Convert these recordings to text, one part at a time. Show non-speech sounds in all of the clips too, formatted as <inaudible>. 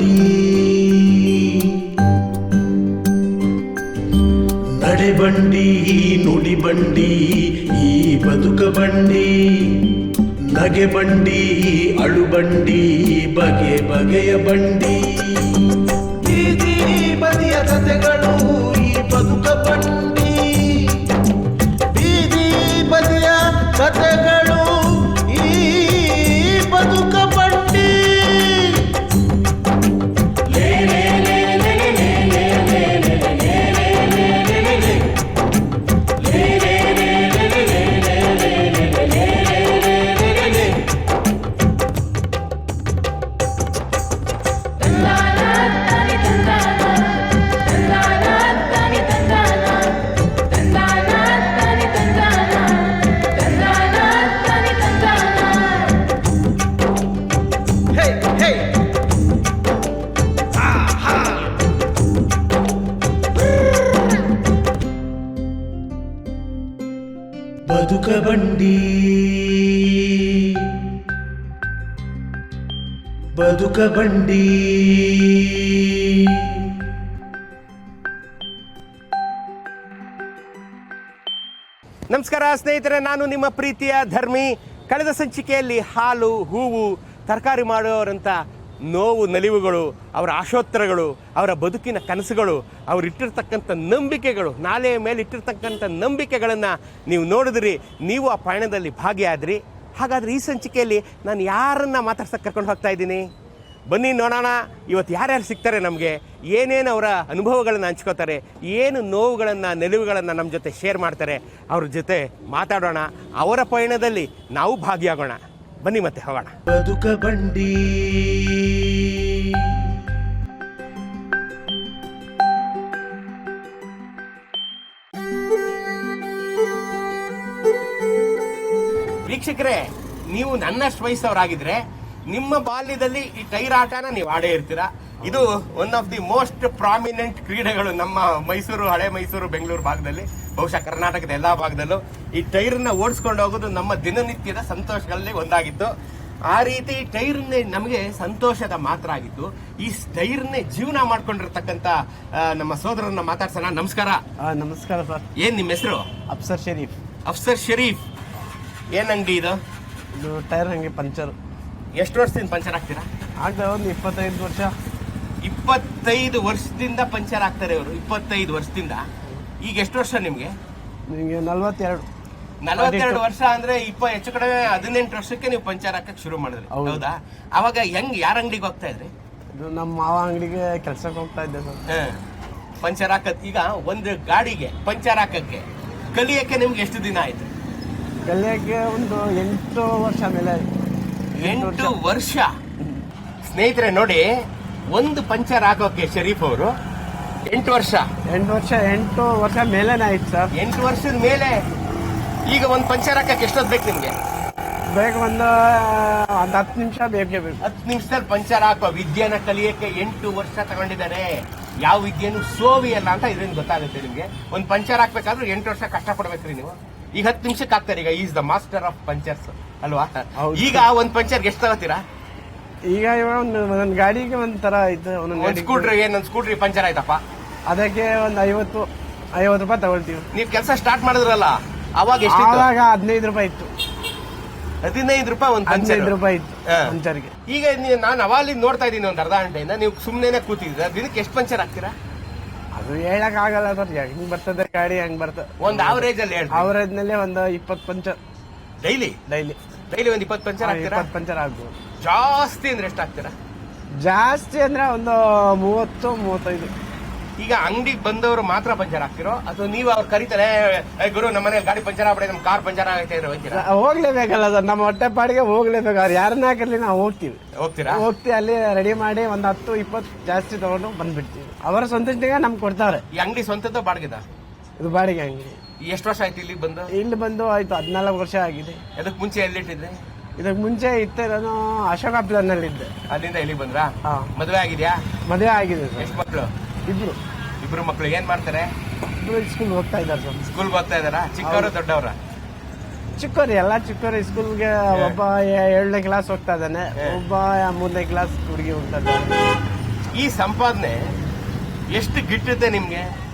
ಬದುಕ ಬಂಡಿ ನಮಸ್ಕಾರ ಸ್ನೇಹಿತರೆ, ನಾನು ನಿಮ್ಮ ಪ್ರೀತಿಯ ಧರ್ಮಿ. ಕಳೆದ ಸಂಚಿಕೆಯಲ್ಲಿ ಹಾಲು, ಹೂವು, ತರಕಾರಿ ಮಾಡುವವರಂತ ನೋವು, ನಲಿವುಗಳು, ಅವರ ಆಶೋತ್ತರಗಳು, ಅವರ ಬದುಕಿನ ಕನಸುಗಳು, ಅವರು ಇಟ್ಟಿರ್ತಕ್ಕಂಥ ನಂಬಿಕೆಗಳು, ನಾಲೆಯ ಮೇಲೆ ಇಟ್ಟಿರ್ತಕ್ಕಂಥ ನಂಬಿಕೆಗಳನ್ನು ನೀವು ನೋಡಿದ್ರಿ, ನೀವು ಆ ಪಯಣದಲ್ಲಿ ಭಾಗಿಯಾದ್ರಿ. ಹಾಗಾದ್ರೆ ಈ ಸಂಚಿಕೆಯಲ್ಲಿ ನಾನು ಯಾರನ್ನ ಮಾತಾಡ್ಸಕ್ಕೆ ಕರ್ಕೊಂಡು ಹೋಗ್ತಾ ಇದ್ದೀನಿ? ಬನ್ನಿ ನೋಡೋಣ. ಇವತ್ತು ಯಾರ್ಯಾರು ಸಿಗ್ತಾರೆ ನಮಗೆ? ಏನೇನು ಅವರ ಅನುಭವಗಳನ್ನು ಹಂಚ್ಕೋತಾರೆ? ಏನು ನೋವುಗಳನ್ನು ನಿಲುವುಗಳನ್ನು ನಮ್ಮ ಜೊತೆ ಶೇರ್ ಮಾಡ್ತಾರೆ? ಅವ್ರ ಜೊತೆ ಮಾತಾಡೋಣ. ಅವರ ಪಯಣದಲ್ಲಿ ನಾವು ಭಾಗಿಯಾಗೋಣ. ಬನ್ನಿ ಮತ್ತೆ ಹೋಗೋಣ. ಬದುಕ ಬಂಡಿ. ವೀಕ್ಷಕರೇ ನೀವು ನನ್ನಷ್ಟು ವಯಸ್ಸವರಾಗಿದ್ರೆ ನಿಮ್ಮ ಬಾಲ್ಯದಲ್ಲಿ ಈ ಟೈರ್ ಆಟನ ನೀವು ಆಡೇ ಇರ್ತೀರಾ? ಇದು one of the most prominent ಕ್ರೀಡೆಗಳು ನಮ್ಮ ಮೈಸೂರು ಹಳೆ ಮೈಸೂರು ಬೆಂಗಳೂರು ಭಾಗದಲ್ಲಿ ಬಹುಶಃ ಕರ್ನಾಟಕದ ಎಲ್ಲಾ ಭಾಗದಲ್ಲೂ. ಈ ಟೈರ್ನ ಓಡಿಸ್ಕೊಂಡು ಹೋಗೋದು ನಮ್ಮ ದಿನನಿತ್ಯದ ಸಂತೋಷಗಳಲ್ಲಿ ಒಂದಾಗಿತ್ತು. ಆ ರೀತಿ ಟೈರ್ನೇ ನಮಗೆ ಸಂತೋಷದ ಮಾತ್ರ ಆಗಿತ್ತು. ಈ ಟೈರ್ನೇ ಜೀವನ ಮಾಡ್ಕೊಂಡಿರ್ತಕ್ಕಂಥ ನಮ್ಮ ಸೋದರನ್ನ ಮಾತಾಡ್ಸೋಣ. ನಮಸ್ಕಾರ. ನಮಸ್ಕಾರ ಸರ್. ಏನ್ ನಿಮ್ಮ ಹೆಸರು? ಅಫ್ಸರ್ ಶರೀಫ್. ಅಫ್ಸರ್ ಶರೀಫ್. ಏನ್ ಅಂಗಡಿ ಇದು? ಇದು ಟೈರ್ ಹಂಗೆ ಪಂಚರ್. ಎಷ್ಟು ವರ್ಷದಿಂದ ಪಂಚರ್ ಆಗ್ತೀರಾ? ಆಗ್ತದೆ ಒಂದು ಇಪ್ಪತ್ತೈದು ವರ್ಷ. ಇಪ್ಪತ್ತೈದು ವರ್ಷದಿಂದ ಪಂಚರ್ ಆಗ್ತಾರೆ ಇವರು ಇಪ್ಪತ್ತೈದು ವರ್ಷದಿಂದ. ಈಗ ಎಷ್ಟು ವರ್ಷ ನಿಮಗೆ? ನಿಮಗೆ ನಲ್ವತ್ತೆರಡು. ನಲವತ್ತೆರಡು ವರ್ಷ ಅಂದ್ರೆ ಇಪ್ಪ ಹೆಚ್ಚು ಕಡೆ ಹದಿನೆಂಟು ವರ್ಷಕ್ಕೆ ನೀವು ಪಂಚರ್ ಹಾಕಕ್ ಶುರು ಮಾಡಿದ್ರಿ. ಹೌದು. ಅವಾಗ ಹೆಂಗ್ ಯಾರ ಅಂಗಡಿಗೆ ಹೋಗ್ತಾ ಇದ್ರಿ? ಇದು ನಮ್ಮ ಮಾವ ಅಂಗಡಿಗೆ ಕೆಲ್ಸಕ್ಕೆ ಹೋಗ್ತಾ ಇದ್ದೆ ಸರ್. ಪಂಚರ್ ಹಾಕತ್ ಈಗ ಒಂದು ಗಾಡಿಗೆ ಪಂಚರ್ ಹಾಕಕ್ಕೆ ಕಲಿಯಕ್ಕೆ ನಿಮ್ಗೆ ಎಷ್ಟು ದಿನ ಆಯ್ತು? ಕಲಿಯಕ್ಕೆ ಒಂದು ಎಂಟು ವರ್ಷ ಮೇಲೆ ಆಯ್ತು. ಎಂಟು ವರ್ಷ. ಸ್ನೇಹಿತರೆ ನೋಡಿ ಒಂದು ಪಂಚರ್ ಹಾಕೋಕೆ ಶರೀಫ್ ಅವರು. ಎಂಟು ವರ್ಷ. ಎಂಟು ವರ್ಷ ಎಂಟು ವರ್ಷ ಮೇಲೆ ಆಯ್ತು ಸರ್. ಎಂಟು ವರ್ಷದ ಮೇಲೆ ಈಗ ಒಂದು ಪಂಚರ್ ಹಾಕಕ್ಕೆ ಎಷ್ಟೊತ್ತು ಬೇಕು ನಿಮಗೆ? ಬೇಗ ಒಂದು ಒಂದು ಹತ್ತು ನಿಮಿಷ ಬೇಕೇ ಬೇಕು. ಹತ್ತು ನಿಮಿಷದಲ್ಲಿ ಪಂಚರ್ ಹಾಕುವ ವಿದ್ಯೆನ ಕಲಿಯಕ್ಕೆ ಎಂಟು ವರ್ಷ ತಗೊಂಡಿದ್ದಾರೆ. ಯಾವ ವಿದ್ಯೆನೂ ಸೋವಿ ಅಲ್ಲ ಅಂತ ಇದರಿಂದ ಗೊತ್ತಾಗುತ್ತೆ ನಿಮಗೆ. ಒಂದು ಪಂಚರ್ ಹಾಕ್ಬೇಕಾದ್ರೂ ಎಂಟು ವರ್ಷ ಕಷ್ಟಪಡ್ಬೇಕ್ರಿ ನೀವು. ಈಗ ಹತ್ತು ನಿಮಿಷಕ್ಕೆ ಹಾಕ್ತಾರೆ ಈಗ is the master of punctures ಅಲ್ವಾ. ಈಗ ಒಂದ್ ಪಂಚರ್ಗೆ ಎಷ್ಟು ತಗೋತೀರಾ? ಈಗ ಇವಾಗ ಒಂದು ಒಂದೊಂದು ಗಾಡಿಗೆ ಒಂಥರ ಥರ ಆಯ್ತು ಒಂದೊಂದು ಒಂದ್ ಗಾಡಿ ಸ್ಕೂಟ್ರಿ ಏನೊಂದ್ ಸ್ಕೂಟ್ರಿ ಪಂಚರ್ ಆಯ್ತಪ್ಪ. ಅದಕ್ಕೆ ಒಂದು ಐವತ್ತು ಐವತ್ತು ರೂಪಾಯಿ ತಗೊಳ್ತೀವಿ. ನೀವ್ ಕೆಲಸ ಸ್ಟಾರ್ಟ್ ಮಾಡಿದ್ರಲ್ಲ ಅವಾಗ ಎಷ್ಟು ಆವಾಗ ಹದಿನೈದು ರೂಪಾಯಿ ಇತ್ತು. ಹದಿನೈದು ರೂಪಾಯಿ ಒಂದ್ ಪಂಚರ್. ಹದಿನೈದು ರೂಪಾಯಿ ಇತ್ತು ಹಾ. ಪಂಚರ್ಗೆ. ಈಗ ನೀವು ನಾನು ಅವಾಗ ನೋಡ್ತಾ ಇದ್ದೀನಿ ಒಂದ್ ಅರ್ಧ ಗಂಟೆಯಿಂದ ನೀವು ಸುಮ್ಮನೆ ಕೂತಿದ್ದೀರಾ? ದಿನಕ್ಕೆ ಎಷ್ಟು ಪಂಚರ್ ಹಾಕ್ತೀರಾ? ಅದು ಹೇಳಕ್ ಆಗಲ್ಲ ಸರ್ ಹೆಂಗ್ ಬರ್ತದೆ ಗಾಡಿ ಹೆಂಗ್ ಬರ್ತದೆ. ಒಂದ್ ಆವರೇಜ್ ಅಲ್ಲಿ ಹೇಳಿ ಅವರೇಜ್ನಲ್ಲಿ ಒಂದು ಇಪ್ಪತ್ತು ಪಂಚರ್. ಡೈಲಿ ಡೈಲಿ ಡೈಲಿ ಒಂದು ಇಪ್ಪತ್ತು ಪಂಚರ್ ಹಾಕ್ತೀರಾ? ಇಪ್ಪತ್ತು ಪಂಚರ್ ಆಗ್ಬೋದು. ಜಾಸ್ತಿ ಅಂದ್ರೆ ಎಷ್ಟು ಹಾಕ್ತೀರಾ? ಜಾಸ್ತಿ ಅಂದ್ರೆ ಒಂದು ಮೂವತ್ತು ಮೂವತ್ತೈದು. ಈಗ ಅಂಗಡಿಗೆ ಬಂದವರು ಮಾತ್ರ ಪಂಚರ್ ಹಾಕ್ತಿರೋ? ಅಥವಾ ನೀವು ಅವ್ರು ಕರೀತಾರೆ "ಏ, ಗುರು ನಮ್ಮ ಮನೇಲಿ ಗಾಡಿ ಪಂಚರ್ ಆಗ್ಬಿಡಿ ನಮ್ಮ ಕಾರ್ ಪಂಚರ್ ಆಗೈತೆ ಇರೋ ಹೋಗ್ತೀರಾ? ಹೋಗ್ಲೇಬೇಕಲ್ಲ ಸರ್ ನಮ್ಮ ಹೊಟ್ಟೆ ಪಾಡಿಗೆ ಹೋಗ್ಲೇಬೇಕು. ಅವ್ರು ಯಾರನ್ನ ಹಾಕಿರ್ಲಿ ನಾವು ಹೋಗ್ತೀವಿ. ಹೋಗ್ತೀರಾ? ಹೋಗ್ತಿ ಅಲ್ಲಿ ರೆಡಿ ಮಾಡಿ ಒಂದು ಹತ್ತು ಇಪ್ಪತ್ತು ಜಾಸ್ತಿ ತಗೊಂಡು ಬಂದ್ಬಿಡ್ತೀವಿ. ಅವರ ಸ್ವಂತ ನಮ್ಗೆ ಕೊಡ್ತಾರೆ. ಈ ಅಂಗಡಿ ಸ್ವಂತದ್ದು ಬಾಡಿಗೆದ? ಇದು ಬಾಡಿಗೆ ಅಂಗಡಿ. ಎಷ್ಟು ವರ್ಷ ಆಯ್ತು ಇಲ್ಲಿಗೆ ಬಂದು? ಇಲ್ಲಿ ಬಂದು ಆಯ್ತು ಹದಿನಾಲ್ಕು ವರ್ಷ ಆಗಿದೆ. ಅದಕ್ಕೆ ಮುಂಚೆ ಎಲ್ಲಿಟ್ಟಿದ್ದೆ? ಇದಕ್ಕೆ ಮುಂಚೆ ಇತ್ತೆ ನಾನು ಅಶೋಕ ಪ್ಲಾನಲ್ಲಿ ಇದ್ದೆ ಅಲ್ಲಿಂದ ಇಲ್ಲಿಗೆ ಬಂದ್ರಾ? ಹಾ. ಮದುವೆ ಆಗಿದ್ಯಾ? ಮದುವೆ ಆಗಿದೆ ಸರ್. ಎಷ್ಟು ಮಕ್ಕಳು ಇಬ್ರು. ಇಬ್ರು ಮಕ್ಕಳು ಏನ್ ಮಾಡ್ತಾರೆ? ಇಬ್ರು ಸ್ಕೂಲ್ ಹೋಗ್ತಾ ಇದ್ದಾರೆ ಸರ್. ಸ್ಕೂಲ್ ಹೋಗ್ತಾ ಇದಾರಾ ಚಿಕ್ಕವರು ದೊಡ್ಡವರ? ಚಿಕ್ಕವರು ಎಲ್ಲ ಚಿಕ್ಕವರು ಸ್ಕೂಲ್ಗೆ ಒಬ್ಬ ಏ- ಏಳನೇ ಕ್ಲಾಸ್ ಹೋಗ್ತಾ ಇದ್ದಾನೆ ಒಬ್ಬ ಮೂರನೇ ಕ್ಲಾಸ್ ಹುಡುಗಿ ಹೋಗ್ತಾ ಇದ್ದಾನೆ. ಈ ಸಂಪಾದನೆ ಎಷ್ಟು ಗಿಟ್ಟುತ್ತೆ ನಿಮ್ಗೆ?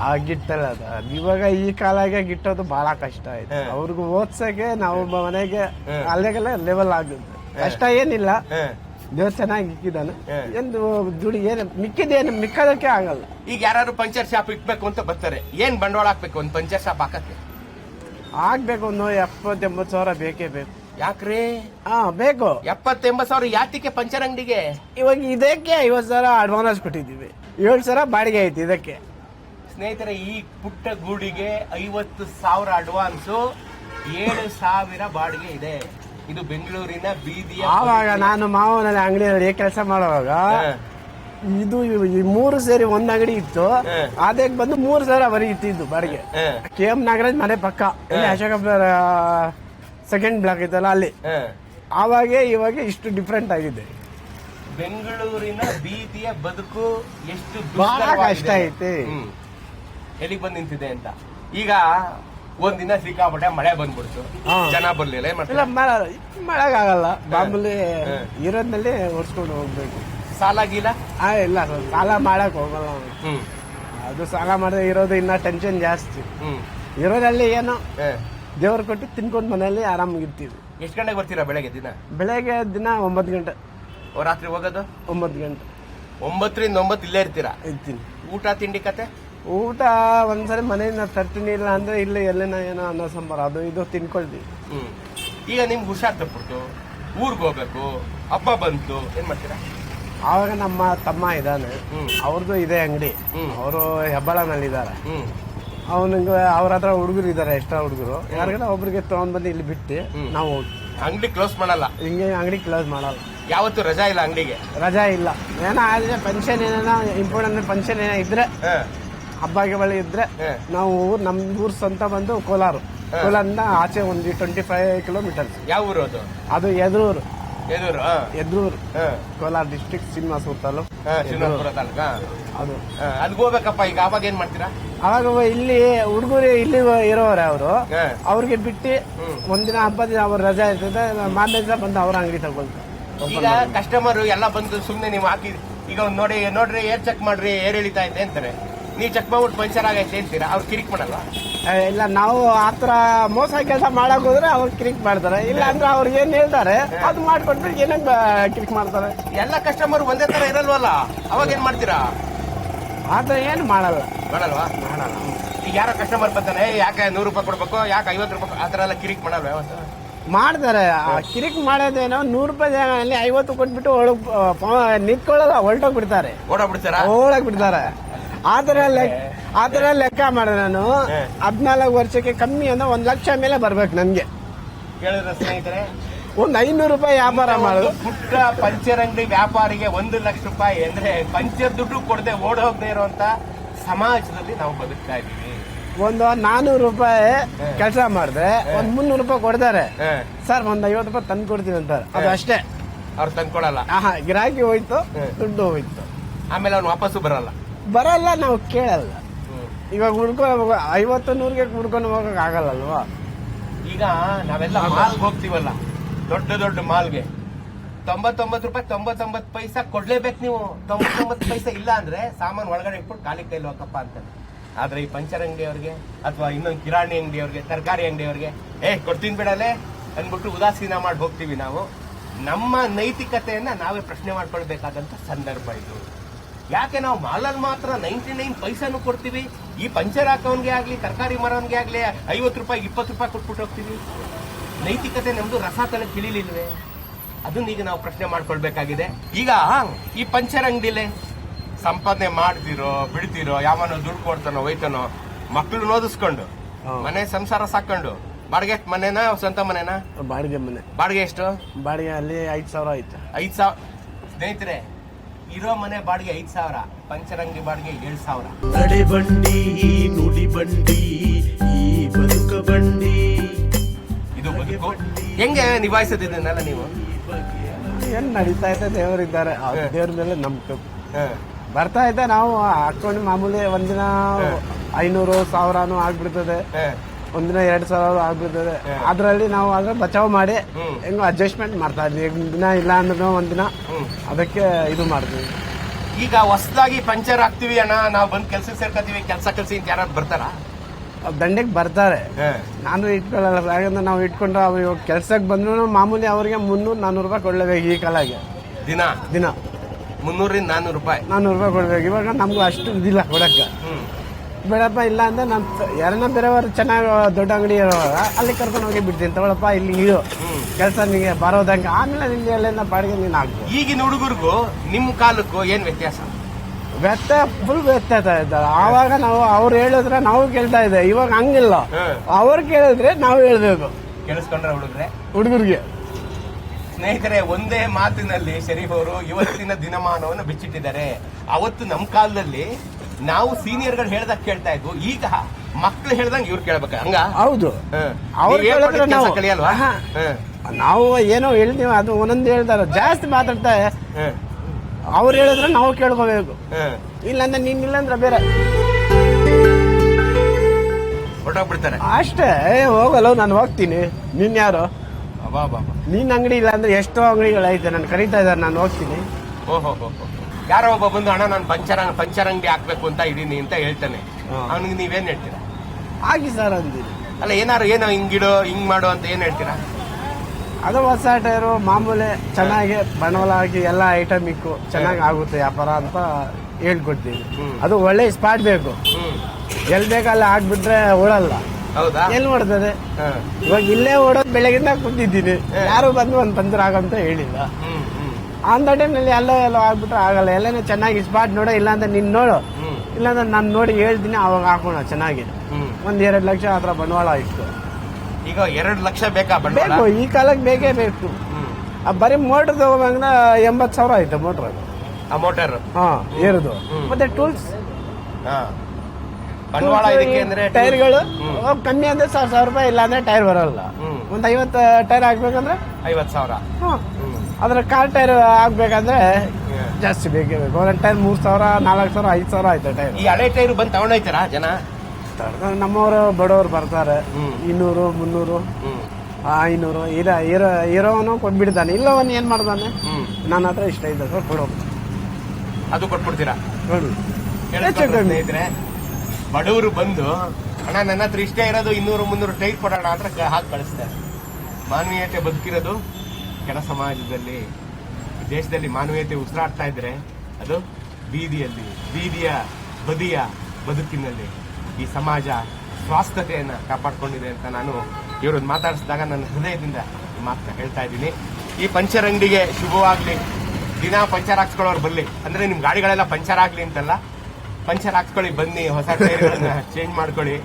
ಆ ಗಿಟ್ಟಲ್ಲ ಅದು. ಇವಾಗ ಈ ಕಾಲಾಗೆ ಗಿಟ್ಟೋದು ಬಹಳ ಕಷ್ಟ ಆಯ್ತು. ಅವ್ರಿಗೂ ಓದ್ಸಕ್ಕೆ ನಾವು ಮನೆಗೆ. ಅಲ್ಲಿಗೆಲ್ಲ ಲೆವೆಲ್ ಆಗುತ್ತೆ. ಕಷ್ಟ ಏನಿಲ್ಲ. ದೇವ್ ದೇವ್ರು ಚೆನ್ನಾಗಿ ಇಕ್ಕಿದ್ದಾನೆ. ಹಾ. ಎಂದು ದುಡಿ ಏನು ಮಿಕ್ಕಿದೇನು ಮಿಕ್ಕದಕ್ಕೆ ಆಗಲ್ಲ. ಈಗ ಯಾರು ಪಂಚರ್ ಶಾಪ್ ಇಕ್ಬೇಕು ಅಂತ ಬರ್ತಾರೆ. ಏನ್ ಬಂಡವಾಳ ಹಾಕ್ಬೇಕು? ಒಂದು ಪಂಚರ್ ಶಾಪ್ ಹಾಕಕ್ಕೆ. ಆಗ್ಬೇಕು ಒಂದು ಎಪ್ಪತ್ತೆಂಬತ್ತು ಸಾವಿರ ಬೇಕೇ ಬೇಕು. ಯಾಕ್ರಿ? ಹಾ ಬೇಕು. ಎಪ್ಪತ್ತೆಂಬತ್ತು ಸಾವಿರ ಯಾತಿಕೆ ಪಂಚರ್ ಅಂಗಡಿಗೆ? ಇವಾಗ ಇದಕ್ಕೆ ಐವತ್ತು ಸಾವಿರ ಅಡ್ವಾನ್ಸ್ ಕೊಟ್ಟಿದ್ದೀವಿ. ಏಳು ಸಾವಿರ ಬಾಡಿಗೆ ಐತಿ ಇದಕ್ಕೆ. ಸ್ನೇಹಿತರೆ ಈ ಪುಟ್ಟ ಗೂಡಿಗೆ ಐವತ್ತು ಸಾವಿರ ಅಡ್ವಾನ್ಸು ಏಳು ಸಾವಿರ ಬಾಡಿಗೆ ಇದೆ ಇದು ಬೆಂಗಳೂರಿನ ಬೀದಿಯ ಆವಾಗ ನಾನು ಮಾವನಲ್ಲಿ ಅಂಗಡಿಯಲ್ಲಿ ಕೆಲಸ ಮಾಡುವಾಗ ಇದು ಈ ಮೂರು ಸೇರಿ ಒಂದ್ ಅಂಗಡಿ ಇತ್ತು. ಅದಕ್ಕೆ ಬಂದು ಮೂರು ಸಾವಿರ ಬರೀ ಇತ್ತಿದ್ದು ಬಾಡಿಗೆ. ಕೆ ಎಂ ನಾಗರಾಜ್ ಮನೆ ಪಕ್ಕ ಇಲ್ಲಿ ಅಶೋಕ ಸೆಕೆಂಡ್ ಬ್ಲಾಕ್ ಇತ್ತಲ್ಲ ಅಲ್ಲಿ. ಆವಾಗ ಇವಾಗ ಇಷ್ಟು ಡಿಫ್ರೆಂಟ್ ಆಗಿದೆ ಬೆಂಗಳೂರಿನ ಬೀದಿಯ ಬದುಕು ಎಷ್ಟು ಬಹಳ. ಕಷ್ಟ ಐತೆ. ಹ್ಮ್. ಬಂದು ನಿಂತಿದೆ ಅಂತ. ಈಗ ಒಂದಿನ ಸಿಕ್ಕಾಪಟ್ಟೆ ಮಳೆ ಬಂದ್ಬಿಡ್ತು. ಜನ ಬರ್ಲಿಲ್ಲ ಏನ್ ಇಲ್ಲ ಮಳೆ ಮಾಡಕ್ಕಾಗಲ್ಲ ಮಾಮೂಲಿ. ಇರೋದ್ನಲ್ಲಿ ಓಡಿಸ್ಕೊಂಡು ಹೋಗ್ಬೇಕು. ಸಾಲ ಗೀಲ? ಆ ಇಲ್ಲ ಸರ್ ಸಾಲ ಮಾಡಕ್ ಹೋಗಲ್ಲ. ಹ್ಮ್. ಅದು ಸಾಲ ಮಾಡಿದ್ರೆ ಇರೋದು ಇನ್ನ ಟೆನ್ಷನ್ ಜಾಸ್ತಿ. ಇರೋದಲ್ಲಿ ಇರೋದ್ರಲ್ಲಿ ಏನೋ? ಹ. ದೇವ್ರು ಕೊಟ್ಟು ತಿನ್ಕೊಂಡು ಮನೆಯಲ್ಲಿ ಆರಾಮಾಗಿರ್ತೀವಿ ಎಷ್ಟು ಗಂಟೆಗೆ ಬರ್ತೀರಾ ಬೆಳಗ್ಗೆ ದಿನ? ಬೆಳಗ್ಗೆ ದಿನ ಒಂಬತ್ತು ಗಂಟೆ. ಓ, ರಾತ್ರಿ ಹೋಗೋದು? ಒಂಬತ್ತು ಗಂಟೆ. ಒಂಬತ್ತರಿಂದ ಒಂಬತ್ತು ಇಲ್ಲೇ ಇರ್ತೀರಾ? ಇರ್ತೀನಿ. ಊಟ ತಿಂಡಿ ಕತೆ? ಊಟ ಒಂದ್ಸರಿ ಮನೆಯಿಂದ ತರ್ತೀನಿ ಇಲ್ಲ ಅಂದ್ರೆ ಇಲ್ಲ ಎಲ್ಲೇನ ಏನೋ ಅನ್ನ ಸಾಂಬಾರು ಅದು ಇದು ತಿನ್ಕೊಳ್ತೀವಿ ಹ್ಮ್. ಈಗ ನಿಮ್ಗೆ ಹುಷಾರ್ ತಪ್ಪಿಟ್ಟು ಊರಿಗೆ ಹೋಗ್ಬೇಕು ಹಬ್ಬ ಬಂತು ಏನ್ ಮಾಡ್ತೀರಾ? ಆವಾಗ ನಮ್ಮ ತಮ್ಮ ಇದ್ದಾನೆ. ಹ್ಮ್. ಅವ್ರದ್ದು ಇದೆ ಅಂಗಡಿ. ಹ್ಮ್. ಅವರು ಹೆಬ್ಬಾಳನಲ್ಲಿದ್ದಾರೆ. ಹ್ಮ್. ಅವನಿಗೆ ಅವ್ರ ಹತ್ರ ಹುಡುಗರು ಇದ್ದಾರೆ ಎಕ್ಸ್ಟ್ರಾ ಹುಡುಗರು. ಯಾರಿಗಾರ ಒಬ್ಬರಿಗೆ ತಗೊಂಡ್ ಬಂದು ಇಲ್ಲಿ ಬಿಟ್ಟು ಹ್ಮ್. ನಾವು ಹೋಗ್ತೀವಿ. ಅಂಗಡಿ ಕ್ಲೋಸ್ ಮಾಡಲ್ಲ? ಹಿಂಗೆ ಅಂಗಡಿ ಕ್ಲೋಸ್ ಮಾಡಲ್ಲ. ಯಾವತ್ತು ರಜಾ ಇಲ್ಲ ಅಂಗಡಿಗೆ? ರಜಾ ಇಲ್ಲ. ಏನೋ ಆದ್ರೆ ಫಂಕ್ಷನ್ ಏನೇನೋ ಇಂಪಾರ್ಟೆಂಟ್ ಫಂಕ್ಷನ್ ಏನೋ ಇದ್ರೆ ಹಬ್ಬ ಗಿಬ್ಬ ಇದ್ರೆ ನಾವು ನಮ್ಮ ನಮ್ ಊರ್ ಸ್ವಂತ ಬಂದು ಕೋಲಾರ. ಕೋಲಾರಿಂದ ಆಚೆ ಒಂದು ಟ್ವೆಂಟಿ ಫೈವ್ ಕಿಲೋಮೀಟರ್ಸ್ ಯಾವ ಊರು ಅದು? ಅದು ಎದುರೂರು. ಎದುರು ಎದ್ರೂರು. ಕೋಲಾರ ಡಿಸ್ಟಿಕ್ ಶ್ರೀನಿವಾಸ ತಾಲೂಕು. ಅದು. ಅದ್ಗೆ ಹೋಗ್ಬೇಕಪ್ಪ ಈಗ ಅವಾಗ ಏನ್ ಮಾಡ್ತೀರಾ? ಅವಾಗ ಇಲ್ಲಿ ಹುಡುಗರು ಇಲ್ಲಿ ಇರೋರೆ ಅವರು. ಅವ್ರಿಗೆ ಬಿಟ್ಟು ಒಂದಿನ ಹಬ್ಬದ ದಿನ ಅವ್ರ ರಜಾ ಇರ್ತದೆ ಮಾರನೇ ದಿನ ಬಂದು ಅವ್ರ ಅಂಗಡಿ ತಗೊಳ್ತಾರೆ. ಈಗ ಕಸ್ಟಮರ್ ಎಲ್ಲ ಬಂದು ಸುಮ್ಮನೆ ನೀವು ಹಾಕಿ ಈಗ ಒಂದು ನೋಡಿ ನೋಡ್ರಿ ಏರ್ ಚೆಕ್ ಮಾಡ್ರಿ ಏರ್ ಇಳಿತಾ ಇದೆ ಅಂತಾರೆ. ನೀವು ಚೆಕ್ ಮಾಡ್ಬಿಟ್ಟು ಪಂಚರ್ ಆಗೈತೆ ಅಂತೀರಾ ಅವ್ರು ಕಿರಿಕ್ ಮಾಡಲ್ಲ ಇಲ್ಲ ನಾವು ಆ ಥರ ಮೋಸ ಕೆಲಸ ಮಾಡಕ್ ಹೋದ್ರೆ ಅವ್ರು ಕ್ಲಿಕ್ ಮಾಡ್ತಾರೆ. ಇಲ್ಲ ಅಂದ್ರೆ ಅವ್ರು ಏನ್ ಹೇಳ್ತಾರೆ ಅದು ಮಾಡ್ಕೊಟ್ಬಿಟ್ಟು ಏನೇನು ಕ್ಲಿಕ್ ಮಾಡ್ತಾರೆ. ಎಲ್ಲ ಕಸ್ಟಮರ್ ಒಂದೇ ತರ ಇರಲ್ವಲ್ಲ? ಅವಾಗ ಏನ್ ಮಾಡ್ತೀರಾ? ಆತರ ಏನು ಮಾಡಲ್ಲ. ಮಾಡಲ್ವಾ? ಈಗ ಯಾರೋ ಕಸ್ಟಮರ್ ಬರ್ತಾನೆ "ಏ, ಯಾಕೆ ನೂರು ರೂಪಾಯಿ ಕೊಡ್ಬೇಕು? ಯಾಕೆ ಐವತ್ತು ರೂಪಾಯಿ ಆ ಥರ ಎಲ್ಲ ಕಿರಿಕ್ ಮಾಡಲ್ವಾ ಯಾವತ್ತು? ಮಾಡ್ತಾರೆ. ಆ ಕಿರಿಕ್ ಮಾಡೋದೇನೋ ನೂರು ರೂಪಾಯಿ ಜಾಗದಲ್ಲಿ ಐವತ್ತು ಕೊಟ್ಬಿಟ್ಟು ಒಳಗೆ ನಿಂತ್ಕೊಳ್ಳೋದ ಹೊರಟೋಗ್ಬಿಡ್ತಾರೆ. ಓಡಾಗ್ಬಿಡ್ತಾರ? ಓಡಾಗ್ಬಿಡ್ತಾರೆ. ಬಿಡ್ತಾರೆ ಆತರ ಲೆಕ್ಕ ಆತರ ಲೆಕ್ಕ ಮಾಡಿದೆ ನಾನು. ಹದ್ನಾಲ್ಕು ವರ್ಷಕ್ಕೆ ಕಮ್ಮಿ ಅಂದ್ರೆ ಒಂದ್ ಲಕ್ಷ ಮೇಲೆ ಬರ್ಬೇಕು ನನ್ಗೆ. ಕೇಳಿದ್ರೆ ಸ್ನೇಹಿತರೆ ಒಂದ್ ಐನೂರು ರೂಪಾಯಿ ವ್ಯಾಪಾರ ಮಾಡೋದು ಪುಟ್ಟ ಪಂಚರ್ ಅಂಗಡಿ ವ್ಯಾಪಾರಿಗೆ ಒಂದು ಲಕ್ಷ ರೂಪಾಯಿ ಅಂದ್ರೆ ಪಂಚರ್ ದುಡ್ಡು ಕೊಡದೆ ಓಡ್ ಹೋಗದೆ ಇರುವಂತ ಸಮಾಜದಲ್ಲಿ ನಾವು ಬದುಕ್ತಾ ಇದೀವಿ ಒಂದು ನಾನೂರು ರೂಪಾಯಿ ಕೆಲಸ ಮಾಡಿದ್ರೆ ಒಂದ್ ಮುನ್ನೂರು ರೂಪಾಯಿ ಕೊಡ್ತಾರೆ. ಸರ್ ಒಂದ್ ಐವತ್ತು ರೂಪಾಯಿ ತಂದು ಕೊಡ್ತೀನಿ ಅಂತಾರೆ. ಅದು ಅಷ್ಟೇ. ಅವ್ರು ತಂದ್ಕೊಡಲ್ಲ ಗಿರಾಕಿ ಹೋಯ್ತು ದುಡ್ಡು ಹೋಯ್ತು. ಆಮೇಲೆ ಅವ್ನು ವಾಪಸ್ಸು ಬರಲ್ಲ. ಬರಲ್ಲ ನಾವು ಕೇಳಲ್ಲ. ಇವಾಗ ಹುಡ್ಕೊ ಐವತ್ತು ನೂರಿಗೆ ಹುಡ್ಕೊಂಡು ಹೋಗಕ್ ಆಗಲ್ಲಲ್ವಾ? ಈಗ ನಾವೆಲ್ಲ ಮಾಲ್ಗೆ ಹೋಗ್ತೀವಲ್ಲ ದೊಡ್ಡ ದೊಡ್ಡ ಮಾಲ್ಗೆ. ತೊಂಬತ್ತೊಂಬತ್ತು ರೂಪಾಯಿ ತೊಂಬತ್ತೊಂಬತ್ತು ಪೈಸಾ ಕೊಡ್ಲೇಬೇಕು ನೀವು. ತೊಂಬತ್ತೊಂಬತ್ತು ಪೈಸಾ ಇಲ್ಲ ಅಂದ್ರೆ ಸಾಮಾನು ಒಳಗಡೆ ಇಟ್ಬಿಟ್ಟು ಖಾಲಿ ಕೈಲಿ ಹೋಗಪ್ಪ ಅಂತಾರೆ ಆದ್ರೆ ಈ ಪಂಚರ್ ಅಂಗಡಿಯವ್ರಿಗೆ ಅಥವಾ ಇನ್ನೊಂದು ಕಿರಾಣಿ ಅಂಗಡಿಯವ್ರಿಗೆ ತರಕಾರಿ ಅಂಗಡಿಯವ್ರಿಗೆ ಏ ಕೊಡ್ತೀನಿ ಬಿಡಲೆ ಅಂದ್ಬಿಟ್ಟು ಉದಾಸೀನ ಮಾಡಿ ಹೋಗ್ತೀವಿ ನಾವು. ನಮ್ಮ ನೈತಿಕತೆಯನ್ನ ನಾವೇ ಪ್ರಶ್ನೆ ಮಾಡ್ಕೊಳ್ಬೇಕಾದಂತ ಸಂದರ್ಭ ಇದು. ಯಾಕೆ ನಾವು ಮಾಲಲ್ಲಿ ಮಾತ್ರ ನೈಂಟಿ ನೈನ್ ಪೈಸಾನು ಕೊಡ್ತೀವಿ? ಈ ಪಂಚರ್ ಹಾಕೋನ್ಗೆ ಆಗ್ಲಿ ತರಕಾರಿ ಮರವನ್ಗೆ ಆಗ್ಲಿ ಐವತ್ತು ರೂಪಾಯಿ ಇಪ್ಪತ್ತು ರೂಪಾಯಿ ಕೊಟ್ಬಿಟ್ಟು ಹೋಗ್ತೀವಿ. ನೈತಿಕತೆ ನಮ್ದು ರಸ ತನಕ ತಿಳಿಲಿಲ್ವೇ? ಅದನ್ನ ಈಗ ನಾವು ಪ್ರಶ್ನೆ ಮಾಡ್ಕೊಳ್ಬೇಕಾಗಿದೆ. ಈಗ ಈ ಪಂಚರ್ ಅಂಗಡಿಲೆ ಸಂಪಾದನೆ ಮಾಡ್ತಿರೋ ಬಿಡ್ತಿರೋ ಯಾವನೋ ದುಡ್ಡು ಕೊಡ್ತಾನೋ ಹೋಯ್ತಾನೋ ಮಕ್ಕಳು ನೋದಿಸ್ಕೊಂಡು ಮನೆ ಸಂಸಾರ ಸಾಕೊಂಡು ಬಾಡಿಗೆ ಎಷ್ಟು ಮನೆನಾ ಸ್ವಂತ ಮನೆನಾ? ಬಾಡಿಗೆ ಮನೆ. ಬಾಡಿಗೆ ಎಷ್ಟು? ಬಾಡಿಗೆ ಅಲ್ಲಿ ಐದು ಸಾವಿರ ಆಯ್ತು. ಐದ್ ಸಾವಿರ ಸ್ನೇಹಿತರೆ ಇರೋ ಮನೆ ಬಾಡಿಗೆ ಐದ್ ಸಾವಿರ ಪಂಚರಂಗಿ ಅಂಗಡಿ ಬಾಡಿಗೆ ಏಳು ಸಾವಿರ. ತಡೆ ಬಂಡಿ ನುಡಿ ಬಂಡಿ ಈ ಬದುಕ ಬಂಡಿ. ಇದು ಬದುಕು. ಹೆಂಗೆ ನಿಭಾಯಿಸೋದಿದನ್ನೆಲ್ಲ ನೀವು? ಏನ್ ನಡೀತಾ ಇದೆ ದೇವರಿದ್ದಾರೆ. ದೇವ್ರ ಮೇಲೆ ನಂಬಿಕೆ. ಬರ್ತಾ ಇದ್ದ ನಾವು ಹಾಕೊಂಡು ಮಾಮೂಲಿ ಒಂದಿನ ಐನೂರು ಸಾವಿರನೂ ಆಗ್ಬಿಡ್ತದೆ. ಒಂದಿನ ಎರಡು ಸಾವಿರ ಆಗ್ಬಿಡ್ತದೆ. ಅದರಲ್ಲಿ ನಾವು ಅದ್ರ ಬಚಾವ್ ಮಾಡಿ. ಹೆಂಗೋ ಅಡ್ಜಸ್ಟ್ಮೆಂಟ್ ಮಾಡ್ತಾ ಇದ್ವಿ. ದಿನ ಇಲ್ಲ ಅಂದ್ರೂ ಒಂದಿನ. ಅದಕ್ಕೆ ಇದು ಮಾಡ್ತೀವಿ. ಈಗ ಹೊಸದಾಗಿ ಪಂಚರ್ ಹಾಕ್ತಿವಿ ಅಣ್ಣ ನಾವು ಬಂದು ಕೆಲ್ಸಕ್ಕೆ ಸೇರ್ಕೊತೀವಿ ಕೆಲಸ ಕೆಲಸ ಅಂತ ಯಾರು ಬರ್ತಾರ? ದಂಡೆಗೆ ಬರ್ತಾರೆ. ನಾನು ಇಟ್ಕೊಳ್ಳಲ್ಲ ಯಾಕಂದ್ರೆ ನಾವು ಇಟ್ಕೊಂಡ್ರೆ ಅವ್ರು ಇವಾಗ ಕೆಲ್ಸಕ್ಕೆ ಬಂದ್ರು ಮಾಮೂಲಿ ಅವರಿಗೆ ಮುನ್ನೂರು ನಾನ್ನೂರು ರೂಪಾಯಿ ಕೊಡ್ಲೇಬೇಕು ಈ ಕಾಲಾಗೆ. ದಿನ? ದಿನ. ಮುನ್ನೂರಿಂದ ನಾನ್ನೂರು ರೂಪಾಯಿ. ನಾನ್ನೂರು ರೂಪಾಯಿ ಕೊಡ್ಬೇಕು. ಇವಾಗ ನಮಗೂ ಅಷ್ಟು ಇದಿಲ್ಲ ಕೊಡಕ್ಕೆ. ಬೇಡಪ್ಪ ಇಲ್ಲ ಅಂದ್ರೆ ನಮ್ ಯಾರನ್ನ ಬೇರೆಯವರು ಚೆನ್ನಾಗಿ ದೊಡ್ಡ ಅಂಗಡಿ ಇರೋವಾಗ ಅಲ್ಲಿ ಕರ್ಕೊಂಡು ಹೋಗಿ ಬಿಡ್ತೀನಿ. ತಗೊಳಪ್ಪ ಇಲ್ಲಿ ಇರು ಹ್ಮ್. ಕೆಲಸ ನಿಮಗೆ ಬರೋದಂಗೆ ಆಮೇಲೆ ನಿಮಗೆ ಎಲ್ಲ ಬಾಡಿಗೆ ನೀನು ಹಾಕ್ಬೋದು. ಈಗಿನ ಹುಡುಗರಿಗೂ ನಿಮ್ಮ ಕಾಲಕ್ಕೂ ಏನು ವ್ಯತ್ಯಾಸ? ವ್ಯತ್ಯ ಫುಲ್ ವ್ಯತ್ಯಾಸ ಇದ್ದಾರೆ ಆವಾಗ ನಾವು ಅವ್ರು ಹೇಳಿದ್ರೆ ನಾವು ಕೇಳ್ತಾ ಇದ್ದೆ. ಇವಾಗ ಹಂಗಿಲ್ಲ. ಅವ್ರು ಕೇಳಿದ್ರೆ ನಾವು ಹೇಳ್ಬೇಕು. ಕೇಳಿಸ್ಕೊಂಡ್ರೆ ಹುಡುಗ್ರೆ? ಹುಡುಗರಿಗೆ. ಸ್ನೇಹಿತರೆ ಒಂದೇ ಮಾತಿನಲ್ಲಿ ಶರೀಫ್ ಅವರು ಇವತ್ತಿನ ದಿನಮಾನವನ್ನು ಬಿಚ್ಚಿಟ್ಟಿದ್ದಾರೆ. ಅವತ್ತು ನಮ್ಮ ಕಾಲದಲ್ಲಿ ನಾವು ಸೀನಿಯರ್ಗಳು ಹೇಳ್ದಾಗ ಕೇಳ್ತಾ ಇದ್ವು ಈಗ ಮಕ್ಳು ಹೇಳ್ದಂಗೆ ಇವ್ರು ಕೇಳ್ಬೇಕ? ಹಂಗ? ಹೌದು. ಅವ್ರು ನೀವ್ ಕಲಿಯಲ್ವಾ. ನಾವು ಏನೋ ಹೇಳ್ತೀವಿ ಅದು ಒಂದೊಂದು ಹೇಳ್ತಾರೆ ಜಾಸ್ತಿ ಮಾತಾಡ್ತಾರೆ ಹ್ಮ್. ಅವ್ರು ಹೇಳಿದ್ರೆ ನಾವು ಕೇಳ್ಕೋಬೇಕು. ಇಲ್ಲಾಂದ್ರೆ ನೀನ್ ಇಲ್ಲಾಂದ್ರೆ ಬೇರೆ. ಹೊರ್ಟೋಗ್ಬಿಡ್ತಾರೆ. ಅಷ್ಟೇ. ಹೋಗಲ್ಲ ನಾನು ಹೋಗ್ತೀನಿ. ನೀನ್ ಯಾರು? ಅಬ್ಬಾ ಬಾಬಾ ನೀನ್ ಅಂಗಡಿ ಇಲ್ಲ ಅಂದ್ರೆ ಎಷ್ಟೋ ಅಂಗಡಿಗಳೈತೆ ನಾನು ಕರೀತಾ ಇದ್ದಾರೆ ನಾನು ಹೋಗ್ತೀನಿ. ಓಹೋ. ಯಾರೋ ಒಬ್ಬ ಬಂದು ಅಣ್ಣ ನಾನು ಪಂಚರ ಪಂಚರ್ ಅಂಗಡಿ ಹಾಕ್ಬೇಕು ಅಂತ ಇದ್ದೀನಿ ಅಂತ ಹೇಳ್ತಾನೆ. ಅವನಿಗೆ ನೀವೇನ್ ಹೇಳ್ತೀರಾ? ಆಗಿ ಸರ್ ಅಂತೀನಿ ಅಲ್ಲ ಏನಾರು ಏನೋ ಹಿಂಗಿಡೋ ಹಿಂಗ್ ಮಾಡು ಅಂತ ಏನ್ ಹೇಳ್ತೀರಾ? ಅದು ಹೊಸ ಟೈರು ಮಾಮೂಲಿ ಚೆನ್ನಾಗಿ ಬಂಡವಾಳ ಹಾಕಿ ಎಲ್ಲ ಐಟಮ್ ಇಕ್ಕು ಚೆನ್ನಾಗಿ ಆಗುತ್ತೆ ವ್ಯಾಪಾರ ಅಂತ ಹೇಳ್ಕೊಡ್ತೀವಿ. ಅದು ಒಳ್ಳೆ ಸ್ಪಾಟ್ ಬೇಕು. ಎಲ್ಲಿ ಎಲ್ ಅಲ್ಲಿ ಹಾಕ್ಬಿಟ್ರೆ ಓಡಲ್ಲ ಹೌದಾ? ಎಲ್ಲಿ ಓಡ್ತದೆ. ಇವಾಗ ಇಲ್ಲೇ ಓಡೋದು ಬೆಳಗಿಂದ ಕೂತಿದ್ದೀನಿ. ಯಾರು ಬಂದು ಒಂದು ಪಂಚರ್ ಆಗಂತ ಹೇಳಿಲ್ಲ. ಅಂತ ಟೈಮ್ನಲ್ಲಿ ಎಲ್ಲೋ ಎಲ್ಲೋ ಆಗ್ಬಿಟ್ರೆ ಆಗಲ್ಲ. ಎಲ್ಲನೂ ಚೆನ್ನಾಗಿ ಸ್ಪಾಟ್ ನೋಡು ಇಲ್ಲಾಂದ್ರೆ ನೀನು ನೋಡು. ಇಲ್ಲಾಂದ್ರೆ ನಾನು ನೋಡಿ ಹೇಳ್ತೀನಿ ಅವಾಗ ಹಾಕೋಣ ಚೆನ್ನಾಗಿದೆ ಒಂದು ಎರಡು ಲಕ್ಷ ಹತ್ರ ಬಂಡವಾಳ ಇತ್ತು. ಈಗ ಎರಡು ಲಕ್ಷ ಬೇಕಾ ಬೇಕು ಈ ಕಾಲಕ್ಕೆ ಬೇಕೇ ಬೇಕು. ಬರೀ ಮೋಟರ್ ತಗೋಬೇಕಂದ್ರೆ ಎಂಬತ್ತು ಸಾವಿರ ಆಯ್ತು ಮೋಟ್ರ್ ಅದು. ಆ ಮೋಟರ್ ಹಾ ಏರುದು. ಮತ್ತೆ ಟೂಲ್ಸ್ ಹಾ. ಬಂಡವಾಳ ಇದಕ್ಕೆ ಅಂದ್ರೆ ಟೈರ್ಗಳು. ಕಮ್ಮಿ ಅಂದ್ರೆ ಸಾವಿರ ಸಾವಿರ ರೂಪಾಯಿ ಇಲ್ಲ ಅಂದ್ರೆ ಟೈರ್ ಬರಲ್ಲ. ಒಂದ್ ಐವತ್ತು ಟೈರ್ ಹಾಕ್ಬೇಕಂದ್ರೆ? ಐವತ್ತು ಸಾವಿರ. ಹಾ. ಅದ್ರ ಕಾರ್ ಟೈರ್ ಆಗ್ಬೇಕಂದ್ರೆ. ಜಾಸ್ತಿ ಬೇಕೇ ಬೇಕು ಒಂದೊಂದು ಟೈರ್ ಮೂರು ಸಾವಿರ ನಾಲ್ಕು ಸಾವಿರ ಐದು ಸಾವಿರ ಆಯ್ತು ಟೈರ್. ಈ ಹಳೆ ಟೈರ್ ಬಂದು ತಗೊಂಡೋಯ್ತಾರ ಜನ? ನಮ್ಮವರು ಬಡವರು ಬರ್ತಾರೆ. ಇನ್ನೂರು ಮುನ್ನೂರು. ಐನೂರು ಇರ ಇರೋ ಇರೋನು ಕೊಟ್ಬಿಡ್ತಾನೆ. ಇಲ್ಲವನ್ ಏನ್ ಮಾಡ್ತಾನೆ ನನ್ನ ಹತ್ರ ಇಷ್ಟ ಇದೆ ಸರ್ ಕೊಡು. ಅದು ಕೊಟ್ಬಿಡ್ತೀರಾ? ಹೆಚ್ಚು ಕಮ್ಮಿ. ಸ್ನೇಹಿತರೆ ಬಡವರು ಬಂದು ಅಣ್ಣ ನನ್ನ ಹತ್ರ ಇಷ್ಟ ಇರೋದು ಇನ್ನೂರು ಮುನ್ನೂರು ಟೈರ್ ಕೊಡೋಣ ಅಂತ ಹಾಕಿ ಕಳಿಸ್ತಾರೆ. ಮಾನವೀಯತೆ ಬದುಕಿರೋದು ಕೆಳ ಸಮಾಜದಲ್ಲಿ, ದೇಶದಲ್ಲಿ ಮಾನವೀಯತೆ ಉಸಿರಾಡ್ತಾ ಇದ್ರೆ ಅದು ಬೀದಿಯಲ್ಲಿ, ಬೀದಿಯ ಬದಿಯ ಬದುಕಿನಲ್ಲಿ ಈ ಸಮಾಜ ಸ್ವಾಸ್ಥತೆಯನ್ನು ಕಾಪಾಡಿಕೊಂಡಿದೆ ಅಂತ ನಾನು ಇವ್ರನ್ನ ಮಾತಾಡಿಸಿದಾಗ ನನ್ನ ಹೃದಯದಿಂದ ಮಾತನ್ನ ಹೇಳ್ತಾ ಇದ್ದೀನಿ. ಈ ಪಂಚರ್ ಅಂಗಡಿಗೆ ಶುಭವಾಗಲಿ. ದಿನ ಪಂಚರ್ ಹಾಕ್ಸ್ಕೊಳ್ಳೋರು ಬರಲಿ ಅಂದರೆ ನಿಮ್ಮ ಗಾಡಿಗಳೆಲ್ಲ ಪಂಚರ್ ಆಗಲಿ ಅಂತಲ್ಲ. ಪಂಚರ್ ಹಾಕ್ಸ್ಕೊಳ್ಳಿ, ಬನ್ನಿ, ಹೊಸ ಟೈರ್ಗಳನ್ನ ಚೇಂಜ್ ಮಾಡ್ಕೊಳ್ಳಿ.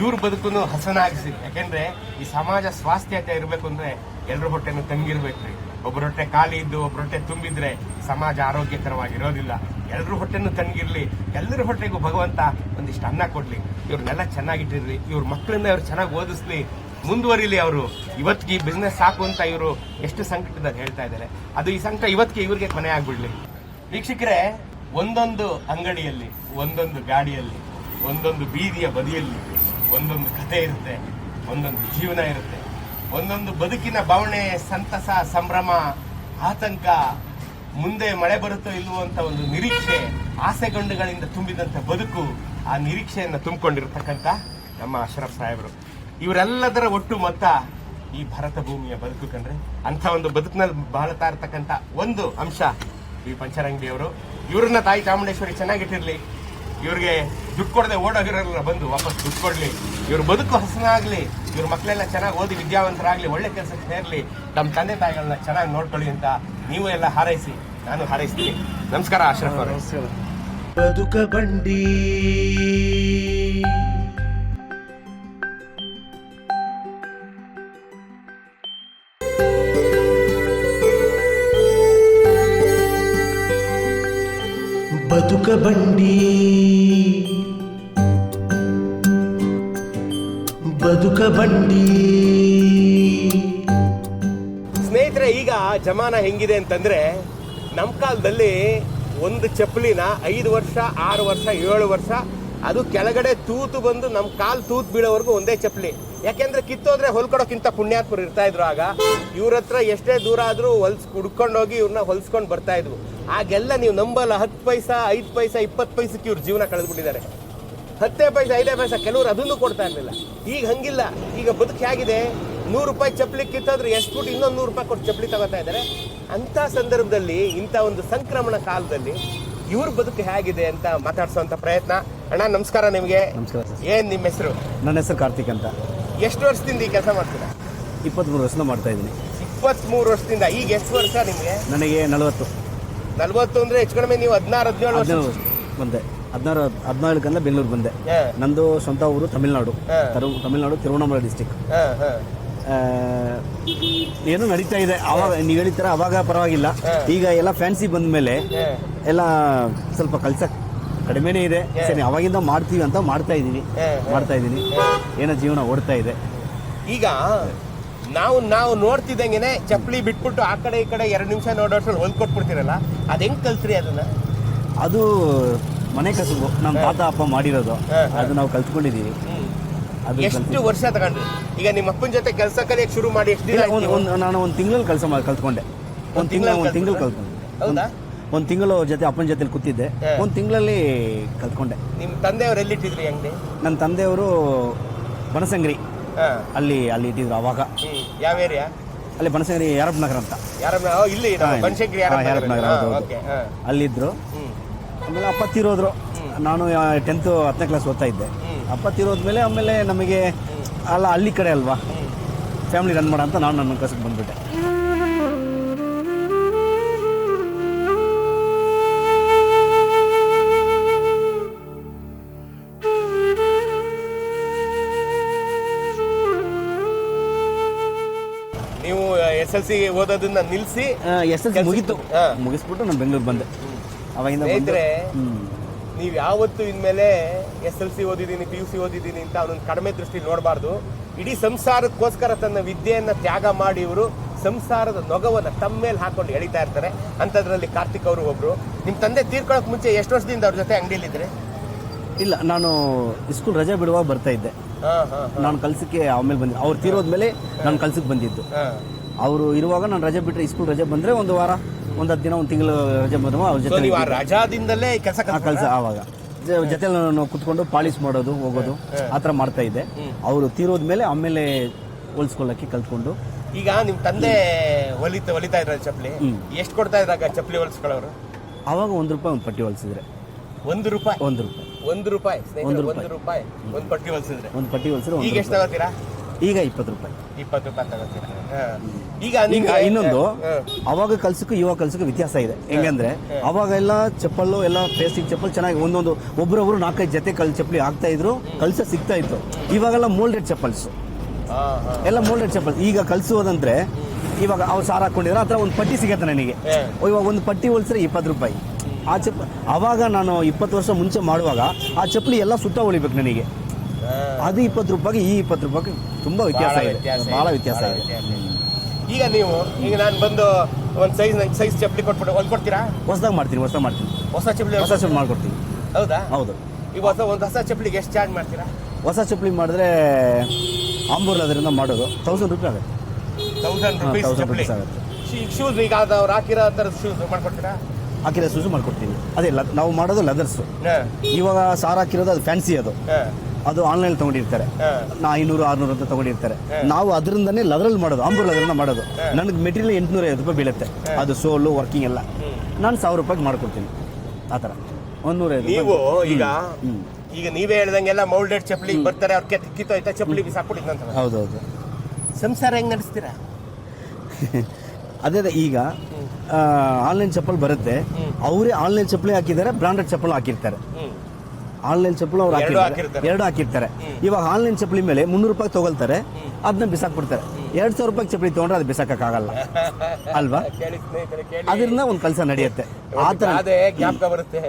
ಇವ್ರ ಬದುಕನ್ನು ಹಸನಾಗಿಸಿ. ಯಾಕೆಂದ್ರೆ ಈ ಸಮಾಜ ಸ್ವಾಸ್ಥ್ಯತೆ ಇರಬೇಕು ಅಂದ್ರೆ ಎಲ್ರ ಹೊಟ್ಟೆನ ತಂಗಿರ್ಬೇಕ್ರಿ ಒಬ್ಬರ ಹೊಟ್ಟೆ ಖಾಲಿ ಇದ್ದು, ಒಬ್ಬರ ಹೊಟ್ಟೆ ತುಂಬಿದ್ರೆ ಸಮಾಜ ಆರೋಗ್ಯಕರವಾಗಿರೋದಿಲ್ಲ. ಎಲ್ಲರ ಹೊಟ್ಟೆನು ತಂಗಿರ್ಲಿ. ಎಲ್ಲರ ಹೊಟ್ಟೆಗೂ ಭಗವಂತ ಒಂದಿಷ್ಟು ಅನ್ನ ಕೊಡ್ಲಿ. ಇವ್ರನ್ನೆಲ್ಲ ಚೆನ್ನಾಗಿಟ್ಟಿರ್ಲಿ. ಇವ್ರ ಮಕ್ಕಳನ್ನ ಇವ್ರು ಚೆನ್ನಾಗಿ ಓದಿಸ್ಲಿ. ಮುಂದುವರಿಲಿ ಅವರು. ಇವತ್ತಿಗೆ ಬಿಸ್ನೆಸ್ ಸಾಕು ಅಂತ ಇವರು ಎಷ್ಟು ಸಂಕಟದ ಹೇಳ್ತಾ ಇದ್ದಾರೆ. ಅದು ಈ ಸಂಕಟ ಇವತ್ತಿಗೆ ಇವ್ರಿಗೆ ಕೊನೆ ಆಗ್ಬಿಡ್ಲಿ. ವೀಕ್ಷಕರೆ, ಒಂದೊಂದು ಅಂಗಡಿಯಲ್ಲಿ, ಒಂದೊಂದು ಗಾಡಿಯಲ್ಲಿ, ಒಂದೊಂದು ಬೀದಿಯ ಬದಿಯಲ್ಲಿ, ಒಂದೊಂದು ಕಥೆ ಇರುತ್ತೆ, ಒಂದೊಂದು ಜೀವನ ಇರುತ್ತೆ. ಒಂದೊಂದು ಬದುಕಿನ ಭಾವನೆ, ಸಂತಸ, ಸಂಭ್ರಮ, ಆತಂಕ, ಮುಂದೆ ಮಳೆ ಬರುತ್ತೋ ಇಲ್ಲವೋ ಅಂತ ಒಂದು ನಿರೀಕ್ಷೆ, ಆಸೆಗೊಂಡುಗಳಿಂದ ತುಂಬಿದಂತ ಬದುಕು ಆ ನಿರೀಕ್ಷೆಯನ್ನು ತುಂಬಿಕೊಂಡಿರ್ತಕ್ಕಂಥ ನಮ್ಮ ಅಶ್ರಫ್ ಸಾಹೇಬರು. ಇವರೆಲ್ಲದರ ಒಟ್ಟು ಮೊತ್ತ ಈ ಭಾರತ ಭೂಮಿಯ ಬದುಕು ಕಂಡ್ರೆ ಅಂತ ಒಂದು ಬದುಕಿನಲ್ಲಿ ಬಾಳ್ತಾ ಇರ್ತಕ್ಕಂಥ ಒಂದು ಅಂಶ ಈ ಪಂಚರಂಗಿಯವರು. ಇವ್ರನ್ನ ತಾಯಿ ಚಾಮುಂಡೇಶ್ವರಿ ಚೆನ್ನಾಗಿಟ್ಟಿರಲಿ. ಇವ್ರಿಗೆ ದುಡ್ಡು ಕೊಡದೆ ಓಡೋಗಿರೋಲ್ಲ ಬಂದು ವಾಪಸ್ ದುಡ್ಡು ಕೊಡ್ಲಿ. ಇವ್ರ ಬದುಕು ಹಸನಾಗ್ಲಿ ಇವ್ರ ಮಕ್ಕಳೆಲ್ಲ ಚೆನ್ನಾಗಿ ಓದಿ ವಿದ್ಯಾವಂತರಾಗ್ಲಿ, ಒಳ್ಳೆ ಕೆಲಸಕ್ಕೆ ಸೇರ್ಲಿ ನಮ್ಮ ತಂದೆ ತಾಯಿಗಳನ್ನ ಚೆನ್ನಾಗಿ ನೋಡ್ಕೊಳ್ಳಿ ಅಂತ ನೀವು ಎಲ್ಲ ಹಾರೈಸಿ, ನಾನು ಹಾರೈಸ್ತೀನಿ. ನಮಸ್ಕಾರ, ಅಶ್ರಫ್ ಅವರೇ. ಬದುಕ ಬಂಡಿ. ಬದುಕ ಬಂಡಿ. ಬದುಕ ಬಂಡಿ ಸ್ನೇಹಿತರೆ, ಈಗ ಜಮಾನ ಹೆಂಗಿದೆ ಅಂತಂದ್ರೆ ನಮ್ಮ ಕಾಲದಲ್ಲಿ ಒಂದು ಚಪ್ಪಲಿನ ಐದು ವರ್ಷ, ಆರು ವರ್ಷ, ಏಳು ವರ್ಷ, ಅದು ಕೆಳಗಡೆ ತೂತು ಬಂದು ನಮ್ಮ ಕಾಲು ತೂತು ಬೀಳೋವರೆಗೂ ಒಂದೇ ಚಪ್ಪಲಿ. ಯಾಕೆಂದ್ರೆ ಕಿತ್ತೋದ್ರೆ ಹೊಲ್ಕೊಡೋಕ್ಕಿಂತ ಪುಣ್ಯಾತ್ಮರು ಇರ್ತಾ ಇದ್ರು ಆಗ. ಇವ್ರ ಹತ್ರ ಎಷ್ಟೇ ದೂರ ಆದರೂ ಹೊಲ್ಸ್ ಹುಡ್ಕೊಂಡೋಗಿ ಇವ್ರನ್ನ ಹೊಲ್ಸ್ಕೊಂಡು ಬರ್ತಾ ಇದ್ವು. ಆಗೆಲ್ಲ ನೀವು ನಂಬಲ್ಲ, ಹತ್ತು ಪೈಸಾ, ಐದು ಪೈಸಾ, ಇಪ್ಪತ್ತು ಪೈಸಕ್ಕೆ ಇವ್ರ ಜೀವನ ಕಳೆದ್ಬಿಟ್ಟಿದ್ದಾರೆ. ಹತ್ತೇ ಪೈಸ ಐದೇ ಪೈಸ ಕೆಲವರು ಅದನ್ನು ಕೊಡ್ತಾ ಇರಲಿಲ್ಲ. ಈಗ ಹಂಗಿಲ್ಲ. ಈಗ ಬದುಕು ಹೇಗಿದೆ? ನೂರು ರೂಪಾಯಿ ಚಪ್ಪಲಿ ಕಿತ್ತಾದ್ರೆ ಎಷ್ಟು ಬಿಟ್ಟು ಇನ್ನೊಂದು ನೂರು ರೂಪಾಯಿ ಕೊಟ್ಟು ಚಪ್ಪಲಿ ತಗೋತಾ ಇದ್ದಾರೆ? ಅಂಥ ಸಂದರ್ಭದಲ್ಲಿ ಇಂಥ ಒಂದು ಸಂಕ್ರಮಣ ಕಾಲದಲ್ಲಿ ಇವ್ರ ಬದುಕು ಹೇಗಿದೆ ಅಂತ ಮಾತಾಡಿಸುವಂಥ ಪ್ರಯತ್ನ. ಅಣ್ಣ ನಮಸ್ಕಾರ ನಿಮಗೆ. ನಮಸ್ಕಾರ ಸರ್. ಏನ್ ನಿಮ್ಮ ಹೆಸರು? ನನ್ನ ಹೆಸರು ಕಾರ್ತಿಕ್ ಅಂತ. ಎಷ್ಟು ವರ್ಷದಿಂದ ಈ ಕೆಲಸ ಮಾಡ್ತೀರಾ? ಇಪ್ಪತ್ತ್ಮೂರು ವರ್ಷದಿಂದ ಮಾಡ್ತಾ ಇದ್ದೀನಿ. ಇಪ್ಪತ್ತ್ಮೂರು ವರ್ಷದಿಂದ. ಈಗ ಎಷ್ಟು ವರ್ಷ ನಿಮಗೆ? ನನಗೆ ನಲವತ್ತು. ನಲವತ್ತು ಅಂದರೆ ಹೆಚ್ಚು ಕಡಿಮೆ ನೀವು ಹದಿನಾರು ಹದಿನೇಳು ವರ್ಷ. ಹದಿನೇಳು ಬಂದೆ. ಹದಿನಾರು ಹದಿನಾಲ್ಕಂದ ಬೆಂಗಳೂರು ಬಂದೆ. ನಂದು ಸ್ವಂತ ಊರು ತಮಿಳ್ನಾಡು. ತರು- ತಮಿಳ್ನಾಡು ತಿರುವಣ್ಣಾಮಲ ಡಿಸ್ಟಿಕ್ ಏನು ನಡೀತಾ ಇದೆ. ಅವಾಗ ನೀವು ಹೇಳಿತರ ಅವಾಗ ಪರವಾಗಿಲ್ಲ. ಈಗ ಎಲ್ಲ ಫ್ಯಾನ್ಸಿ ಬಂದ ಮೇಲೆ. ಎಲ್ಲ ಸ್ವಲ್ಪ ಕಲ್ಸ ಕಡಿಮೆನೇ ಇದೆ. ಸರಿ ಅವಾಗಿಂದ ಮಾಡ್ತೀವಿ ಅಂತ ಮಾಡ್ತಾ ಇದ್ದೀನಿ. ಮಾಡ್ತಾ ಇದ್ದೀನಿ. ಏನೋ ಜೀವನ ಓಡ್ತಾ ಇದೆ. ಈಗ ನಾವು ನಾವು ನೋಡ್ತಿದ್ದಂಗೆ ಚಪ್ಪಲಿ ಬಿಟ್ಬಿಟ್ಟು ಆ ಕಡೆ ಈ ಕಡೆ ಎರಡು ನಿಮಿಷ ನೋಡೋಷ್ಟ್ರಲ್ಲಿ ಹೊಲ್ಕೊಟ್ಬಿಡ್ತೀರಲ್ಲ ಅದು ಹೆಂಗೆ ಕಲ್ತ್ರಿ ಅದನ್ನ? ಅದು ಮನೆ ಕಸುಬು ನಮ್ಮ ತಾತ ಅಪ್ಪ ಮಾಡಿರೋದು. ಅದು ನಾವು ಕಲ್ತ್ಕೊಂಡಿದ್ದೀವಿ ಅದು ಎಷ್ಟು ವರ್ಷ ತಗೊಂಡ್ರಿ? ಈಗ ನಿಮ್ಮ ಅಪ್ಪನ ಜೊತೆ ಕೆಲಸ ಕಲಿಯಕ್ ಶುರು ಮಾಡಿ ಎಷ್ಟು ದಿನ ಆಯ್ತು? ಒಂದ್-? ನಾನು ಒಂದು ತಿಂಗಳಲ್ಲಿ ಕೆಲಸ ಮಾಡಿ ಕಲ್ತ್ಕೊಂಡೆ. ಒಂದು ತಿಂಗಳ ಒಂದು ತಿಂಗಳು ಕಲ್ತ್ಕೊಂಡ್ರಾ? ಕಲ್ತ್ಕೊಂಡೆ. ಹೌದಾ? ಒಂದು ತಿಂಗಳು ಜೊತೆ ಅಪ್ಪನ ಜೊತೆಲಿ ಕೂತಿದ್ದೆ. ಹಾ. ಒಂದು ತಿಂಗಳಲ್ಲಿ ಕಲ್ತ್ಕೊಂಡೆ. ನಿಮ್ ತಂದೆಯವ್ರು ಎಲ್ಲಿಟ್ಟಿದ್ರಿ ಅಂಗಡಿ? ನನ್ನ ತಂದೆಯವರು ಬನಸಂಗ್ರಿ. ಹಾ. ಅಲ್ಲಿ ಅಲ್ಲಿ ಇಟ್ಟಿದ್ರು ಅವಾಗ. ಹ್ಮ್. ಯಾವ ಏರಿಯಾ ಅಲ್ಲಿ ಬನಸಂಗ್ರಿ ಯಾರಪ್ಪ ನಗರ ಅಂತ ಯಾರಪ್ಪ ಇಲ್ಲಿ ಬನಸಂಗ್ರಿ ಹಾ, ಬನಶಂಕರಿ ಹಾ, ಯಾರಪ್ಪ ನಗರ, ಹೌದು, ಹೌದು. ಓಕೆ ಹಾ. ಅಲ್ಲಿದ್ರು. ಹ್ಮ್. ಆಮೇಲೆ ಅಪ್ಪ ತೀರೋದ್ರು ನಾನು ಟೆಂತ್ ಹತ್ತನೇ ಕ್ಲಾಸ್ ಓದ್ತಾ ಇದ್ದೆ. ಅಪ್ಪ ತೀರೋದ್ಮೇಲೆ ಆಮೇಲೆ ನಮಗೆ ಅಲ್ಲ ಹಳ್ಳಿ ಕಡೆ ಅಲ್ವಾ? ಫ್ಯಾಮಿಲಿ ರನ್ ಮಾಡೋ ಅಂತ ನಾನು ನನ್ನ ಕಸಕ್ಕೆ ಬಂದ್ಬಿಟ್ಟೆ. ನೀವು ಎಸ್ ಎಲ್ ಸಿ ಓದೋದನ್ನ ನಿಲ್ಲಿಸಿ ಎಸ್ ಎಲ್ ಸಿ ಮುಗಿತು. ಮುಗಿಸ್ಬಿಟ್ಟು ನಾನು ಬೆಂಗಳೂರು ಬಂದೆ. ಅವಾಗಿಂದ ಸ್ನೇಹಿತರೆ. ನೀವು ಯಾವತ್ತು ಇನ್ಮೇಲೆ ಎಸ್ ಎಲ್ ಸಿ ಓದಿದ್ದೀನಿ ಪಿ ಯು ಸಿ ಓದಿದ್ದೀನಿ ಅಂತ ಅವನೊಂದು ಕಡಿಮೆ ದೃಷ್ಟಿ ನೋಡಬಾರ್ದು. ಇಡೀ ಸಂಸಾರಕ್ಕೋಸ್ಕರ ತನ್ನ ವಿದ್ಯೆಯನ್ನ ತ್ಯಾಗ ಮಾಡಿ ಇವರು ಸಂಸಾರದ ನೊಗವನ್ನ ತಮ್ಮ ಮೇಲೆ ಹಾಕೊಂಡು ಎಳಿತಾ ಇರ್ತಾರೆ. ಅಂಥದ್ರಲ್ಲಿ ಕಾರ್ತಿಕ್ ಅವರು ಒಬ್ರು. ನಿಮ್ಮ ತಂದೆ ತೀರ್ಕೊಳಕ್ ಮುಂಚೆ ಎಷ್ಟು ವರ್ಷದಿಂದ ಅವ್ರ ಜೊತೆ ಅಂಗಡಿಲಿದ್ರೆ ಇಲ್ಲ ನಾನು ಸ್ಕೂಲ್ ರಜೆ ಬಿಡುವಾಗ ಬರ್ತಾ ಇದ್ದೆ. ಹಾ ಹಾ ನಾನು ಕಲ್ಸಕ್ಕೆ ಆಮೇಲೆ ಬಂದಿದ್ದೆ. ಅವ್ರು ತೀರೋದ್ಮೇಲೆ ನಾನು ಕಲ್ಸಕ್ಕೆ ಬಂದಿದ್ದು. ಅವರು ಇರುವಾಗ ನಾನು ರಜೆ ಬಿಟ್ಟರೆ ಸ್ಕೂಲ್ ರಜೆ ಬಂದರೆ ಒಂದು ವಾರ. ಒಂದು ಹತ್ತು ದಿನ ಒಂದು ತಿಂಗಳು ರಜೆ ಬಂದ್ರೆ ಅವ್ರ ಜೊತೆ ನೀವು ಆ ರಜಾದಿಂದಲೇ ಕೆಲಸ ಕಲ್ಸ ಆವಾಗ. ಜೊತೆ ನಾನು ಕುತ್ಕೊಂಡು ಪಾಲಿಶ್ ಮಾಡೋದು ಹೋಗೋದು ಆ ಥರ ಮಾಡ್ತಾ ಇದ್ದೆ. ಅವರು ತೀರೋದ್ಮೇಲೆ ಆಮೇಲೆ ಹೋಲ್ಸ್ಕೊಳ್ಳೋಕ್ಕೆ ಕಲ್ತ್ಕೊಂಡು. ಈಗ ನಿಮ್ಮ ತಂದೆ ಹೊಲಿತ ಹೊಲಿತಾ ಇದ್ರ ಚಪ್ಪಲಿ. ಎಷ್ಟು ಕೊಡ್ತಾ ಇದ್ರಾಗ ಚಪ್ಪಲಿ ಹೊಲಿಸ್ಕೊಳ್ಳೋರು? ಆವಾಗ ಒಂದು ರೂಪಾಯಿ ಒಂದು ಪಟ್ಟಿ ಹೊಲಿಸಿದ್ರೆ. ಒಂದು ರೂಪಾಯಿ? ಒಂದು ರೂಪಾಯಿ. ಒಂದು ರೂಪಾಯಿ. ಒಂದು ಒಂದು ರೂಪಾಯಿ. ಒಂದು ಪಟ್ಟಿ ಹೊಲಿಸಿದ್ರೆ? ಒಂದು ಪಟ್ಟಿ ಹೊಲಿಸಿದ್ರೆ ಈಗ ಎಷ್ಟು ತಗೋತೀರಾ? ಈಗ ಇಪ್ಪತ್ತು ರೂಪಾಯಿ. ಇಪ್ಪತ್ತು ರೂಪಾಯಿ ತಗೋತೀರಾ. ಈಗ ಈಗ ಇನ್ನೊಂದು. ಅವಾಗ ಕಲ್ಸಕ್ಕೂ ಇವಾಗ ಕಲ್ಸಕ್ಕೂ ವ್ಯತ್ಯಾಸ ಇದೆ. ಹೆಂಗಂದ್ರೆ ಅವಾಗೆಲ್ಲ ಚಪ್ಪಲ್ಲು ಎಲ್ಲ ಪ್ಲಾಸ್ಟಿಕ್ ಚಪ್ಪಲ್ ಚೆನ್ನಾಗಿ ಒಂದೊಂದು ಒಬ್ರೊಬ್ರು ನಾಲ್ಕೈದು ಜೊತೆ ಕಲ್ ಚಪ್ಪಲಿ ಆಗ್ತಾ ಇದ್ರು ಕಲ್ಸ ಸಿಗ್ತಾ ಇತ್ತು. ಇವಾಗೆಲ್ಲ ಮೋಲ್ಡೆಡ್ ಚಪ್ಪಲ್ಸ್. ಎಲ್ಲ ಮೋಲ್ಡೆಡ್ ಚಪ್ಪಲ್. ಈಗ ಕಲ್ಸೋದಂದ್ರೆ ಇವಾಗ ಅವ್ರು ಸಾರ್ ಹಾಕೊಂಡಿದ್ರೆ ಆ ಥರ ಒಂದು ಪಟ್ಟಿ ಸಿಗತ್ತೆ ನನಗೆ. ಇವಾಗ ಒಂದು ಪಟ್ಟಿ ಹೋಲ್ಸಿದ್ರೆ ಇಪ್ಪತ್ತು ರೂಪಾಯಿ. ಆ ಚಪ್ಪ ಅವಾಗ ನಾನು ಇಪ್ಪತ್ತು ವರ್ಷ ಮುಂಚೆ ಮಾಡುವಾಗ ಆ ಚಪ್ಪಲಿ ಎಲ್ಲ ಸುತ್ತ ಹೊಳಿಬೇಕು ನನಗೆ. ಅದು ಇಪ್ಪತ್ತು ರೂಪಾಯಿಗೆ ಈ ಇಪ್ಪತ್ತು ರೂಪಾಯಿಗೆ ತುಂಬ ವ್ಯತ್ಯಾಸ ಇದೆ. ಭಾಳ ವ್ಯತ್ಯಾಸ ಬಹಳ ಇದೆ. ವ್ಯತ್ಯಾಸ ಇದೆ. ಈಗ ನೀವು ಈಗ ನಾನು ಬಂದು ಒಂದು ಸೈಜ್ ನಂಗೆ ಸೈಜ್ ಚಪ್ಪಲಿ ಕೊಟ್ಬಿಟ್ಟು ಹೊಲ್ಕೊಡ್ತೀರಾ ಹೊಸದಾಗಿ ಮಾಡ್ತೀನಿ ಹೊಸ ಮಾಡ್ತೀನಿ. ಹೊಸ ಚಪ್ಪಲಿ ಹೊಸ ಚಪ್ಪಲಿ ಮಾಡ್ಕೊಡ್ತೀನಿ. ಹೌದಾ? ಹೌದು. ಈಗ ಹೊಸ ಒಂದು ಹೊಸ ಚಪ್ಪಲಿಗೆ ಎಷ್ಟು ಚಾರ್ಜ್ ಮಾಡ್ತೀರಾ? ಹೊಸ ಚಪ್ಪಲಿ ಮಾಡಿದ್ರೆ ಆಂಬೂರ್ ಅದರಿಂದ ಮಾಡೋದು ತೌಸಂಡ್ ರುಪೀಸ್ ಆಗುತ್ತೆ. ತೌಸಂಡ್ ರುಪೀಸ್ ಚಪ್ಪಲಿ. ಆಗುತ್ತೆ. ಶೂಸ್ ಈಗ ಅದು ಅವ್ರು ಹಾಕಿರೋ ಥರದ ಶೂಸ್ ಮಾಡ್ಕೊಡ್ತೀರಾ? ಹಾಕಿರೋ ಶೂಸ್ ಮಾಡ್ಕೊಡ್ತೀನಿ ಅದೇ ನಾವು ಮಾಡೋದು ಲೆದರ್ಸು ಇವಾಗ ಸಾರ್ ಹಾಕಿರೋದು ಅದು ಫ್ಯಾನ್ಸಿ ಅದು. ಅದು ಆನ್ಲೈನ್ ತಗೊಂಡಿರ್ತಾರೆ. ನಾ ಐನೂರು ಆರ್ನೂರು ಅಂತ ತಗೊಂಡಿರ್ತಾರೆ. ನಾವು ಅದರಿಂದನೇ ಲದರಲ್ಲಿ ಮಾಡೋದು ಆಂಬೂರ್ ಲದರಿಂದ ಮಾಡೋದು. ನನಗೆ ಮೆಟೀರಿಯಲ್ ಎಂಟುನೂರ ಐವತ್ತು ರೂಪಾಯಿ ಬೀಳುತ್ತೆ. ಅದು ಸೋಲು ವರ್ಕಿಂಗ್ ಎಲ್ಲ. ನಾನು ಸಾವಿರ ರೂಪಾಯಿಗೆ ಮಾಡ್ಕೊಡ್ತೀನಿ. ಆ ಥರ. ಒಂದೂರ ನೀವು ಈಗ ಈಗ ನೀವೇ ಹೇಳ್ದಂಗೆಲ್ಲ ಮೌಲ್ಡೆಡ್ ಚಪ್ಪಲಿ ಬರ್ತಾರೆ ಅವ್ರ ಕೆತ್ತ ಕಿತ್ತೋಯ್ತಾ ಚಪ್ಪಲಿ ಬಿಸಾಕ್ಬಿಟ್ಟಿದ್ದಂತ ಹೌದೌದು. ಸಂಸಾರ ಹೆಂಗ್ ನಡೆಸ್ತೀರಾ? ಅದೇ ಅದೇ ಈಗ ಆನ್ಲೈನ್ ಚಪ್ಪಲ್ ಬರುತ್ತೆ. ಅವರೇ ಆನ್ಲೈನ್ ಚಪ್ಪಲಿ ಹಾಕಿದ್ದಾರೆ ಬ್ರಾಂಡೆಡ್ ಚಪ್ಪಲ್ ಹಾಕಿರ್ತಾರೆ. ಆನ್ಲೈನ್ ಚಪ್ಪಲಿ ಅವ್ರು ಹಾಕಿರ್ತಾರೆ. ಎರಡು ಹಾಕಿರ್ತಾರೆ. ಇವಾಗ ಆನ್ಲೈನ್ ಚಪ್ಪಲಿ ಮೇಲೆ ಮುನ್ನೂರು ರೂಪಾಯಿ ತಗೊಳ್ತಾರೆ ಅದನ್ನ ಬಿಸಾಕ್ಬಿಡ್ತಾರೆ. ಎರಡು ಸಾವಿರ ರೂಪಾಯಿ ಚಪ್ಪಲಿ ತೊಗೊಂಡ್ರೆ ಅದು ಬಿಸಾಕಕ್ಕಾಗಲ್ಲ. <laughs> ಅಲ್ವಾ? ಅದರಿಂದ ಒಂದು ಕೆಲಸ ನಡೆಯುತ್ತೆ. ಆ ಥರ ಅದೇ ಜ್ಞಾಪಕ ಬರುತ್ತೆ.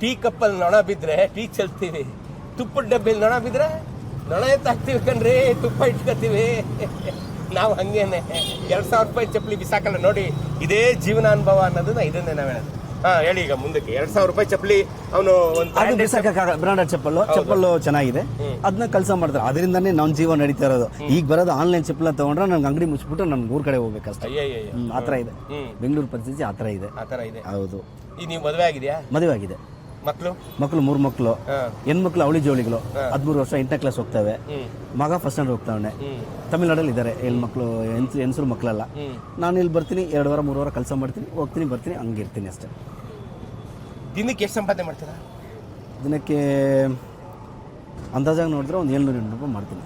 ಟೀ ಕಪ್ಪಲ್ಲಿ ನೊಣ ಬಿದ್ರೆ ಟೀ ಚೆಲ್ತೀವಿ. ತುಪ್ಪದ ಡಬ್ಬಿಲಿ ನೊಣ ಬಿದ್ರೆ ನೊಣ ಎತ್ತಾಕ್ತಿವಿ ಕಣ್ರಿ ತುಪ್ಪ ಇಟ್ಕೋತೀವಿ. ನಾವು ಹಂಗೇನೆ. ಎರಡು ಸಾವಿರ ರೂಪಾಯಿ ಚಪ್ಪಲಿ ಬಿಸಾಕಲ್ಲ ನೋಡಿ ಇದೇ ಜೀವನ ಅನುಭವ ಅನ್ನೋದನ್ನ ಇದನ್ನೇ ನಾವು ಹೇಳೋದು. ಹಾ ಹೇಳಿ ಈಗ ಮುಂದಕ್ಕೆ. ಎರಡ್ ಸಾವಿರ ರೂಪಾಯಿ ಚಪ್ಪಲಿ ಅವನು ಒಂದು ಅದು ಬಿಸಾಕಕ್ಕಾಗ ಬ್ರಾಂಡೆಡ್ ಚಪ್ಪಲ್. ಚಪ್ಪಲ್. ಚೆನ್ನಾಗಿದೆ. ಅದನ್ನ ಕೆಲಸ ಮಾಡ್ತಾರೆ. ಅದರಿಂದನೇ ನಮ್ಮ ಜೀವನ ನಡೀತಾ ಇರೋದು. ಈಗ ಬರೋದು ಆನ್ಲೈನ್ ಚಪ್ಪಲ ತಗೊಂಡ್ರೆ ನಂಗೆ ಅಂಗಡಿ ಮುಚ್ಚಿಬಿಟ್ಟು ನನ್ಗೆ ಊರ್ ಕಡೆ ಹೋಗ್ಬೇಕಷ್ಟೇ. ಅಷ್ಟೇ ಹ್ಮ್, ಆ ಥರ ಇದೆ. ಹ್ಮ್. ಬೆಂಗಳೂರು ಪರಿಸ್ಥಿತಿ ಆ ಥರ ಇದೆ. ಆ ಥರ ಇದೆ. ಹೌದು. ಈಗ ನೀವು ಮದುವೆ ಆಗಿದೆಯಾ? ಮದುವೆ ಆಗಿದೆ. ಮಕ್ಕಳು ಮಕ್ಕಳು ಮೂರು ಮಕ್ಕಳು ಹಾ. ಹೆಣ್ಮಕ್ಳು ಅವಳಿ ಜೋಳಿಗಳು. ಹದಿಮೂರು ವರ್ಷ ಎಂಟನೇ ಕ್ಲಾಸ್ ಹೋಗ್ತವೆ. ಹ್ಮ್. ಮಗ ಫಸ್ಟ್ ಸ್ಟ್ಯಾಂಡರ್ಡ್ ಹೋಗ್ತಾವನೆ. ಹ್ಮ್. ತಮಿಳ್ನಾಡಲ್ಲಿ ಇದ್ದಾರೆ ಹೆಣ್ಮಕ್ಳು ಹೆಣ್ಸು ಹೆಣ್ಸರು ಮಕ್ಕಳಲ್ಲ ಹ್ಮ್. ನಾನು ಇಲ್ಲಿ ಬರ್ತೀನಿ ಎರಡು ವಾರ ಮೂರು ವಾರ ಕೆಲಸ ಮಾಡ್ತೀನಿ. ಹೋಗ್ತೀನಿ ಬರ್ತೀನಿ ಹಂಗಿರ್ತೀನಿ ಅಷ್ಟೇ. ದಿನಕ್ಕೆ ಎಷ್ಟು ಸಂಪಾದನೆ ಮಾಡ್ತೀರಾ? ದಿನಕ್ಕೆ ಅಂದಾಜಾಗಿ ನೋಡಿದ್ರೆ ಒಂದು ಏಳ್ನೂರು ಎಂಟು ರೂಪಾಯಿ ಮಾಡ್ತೀನಿ.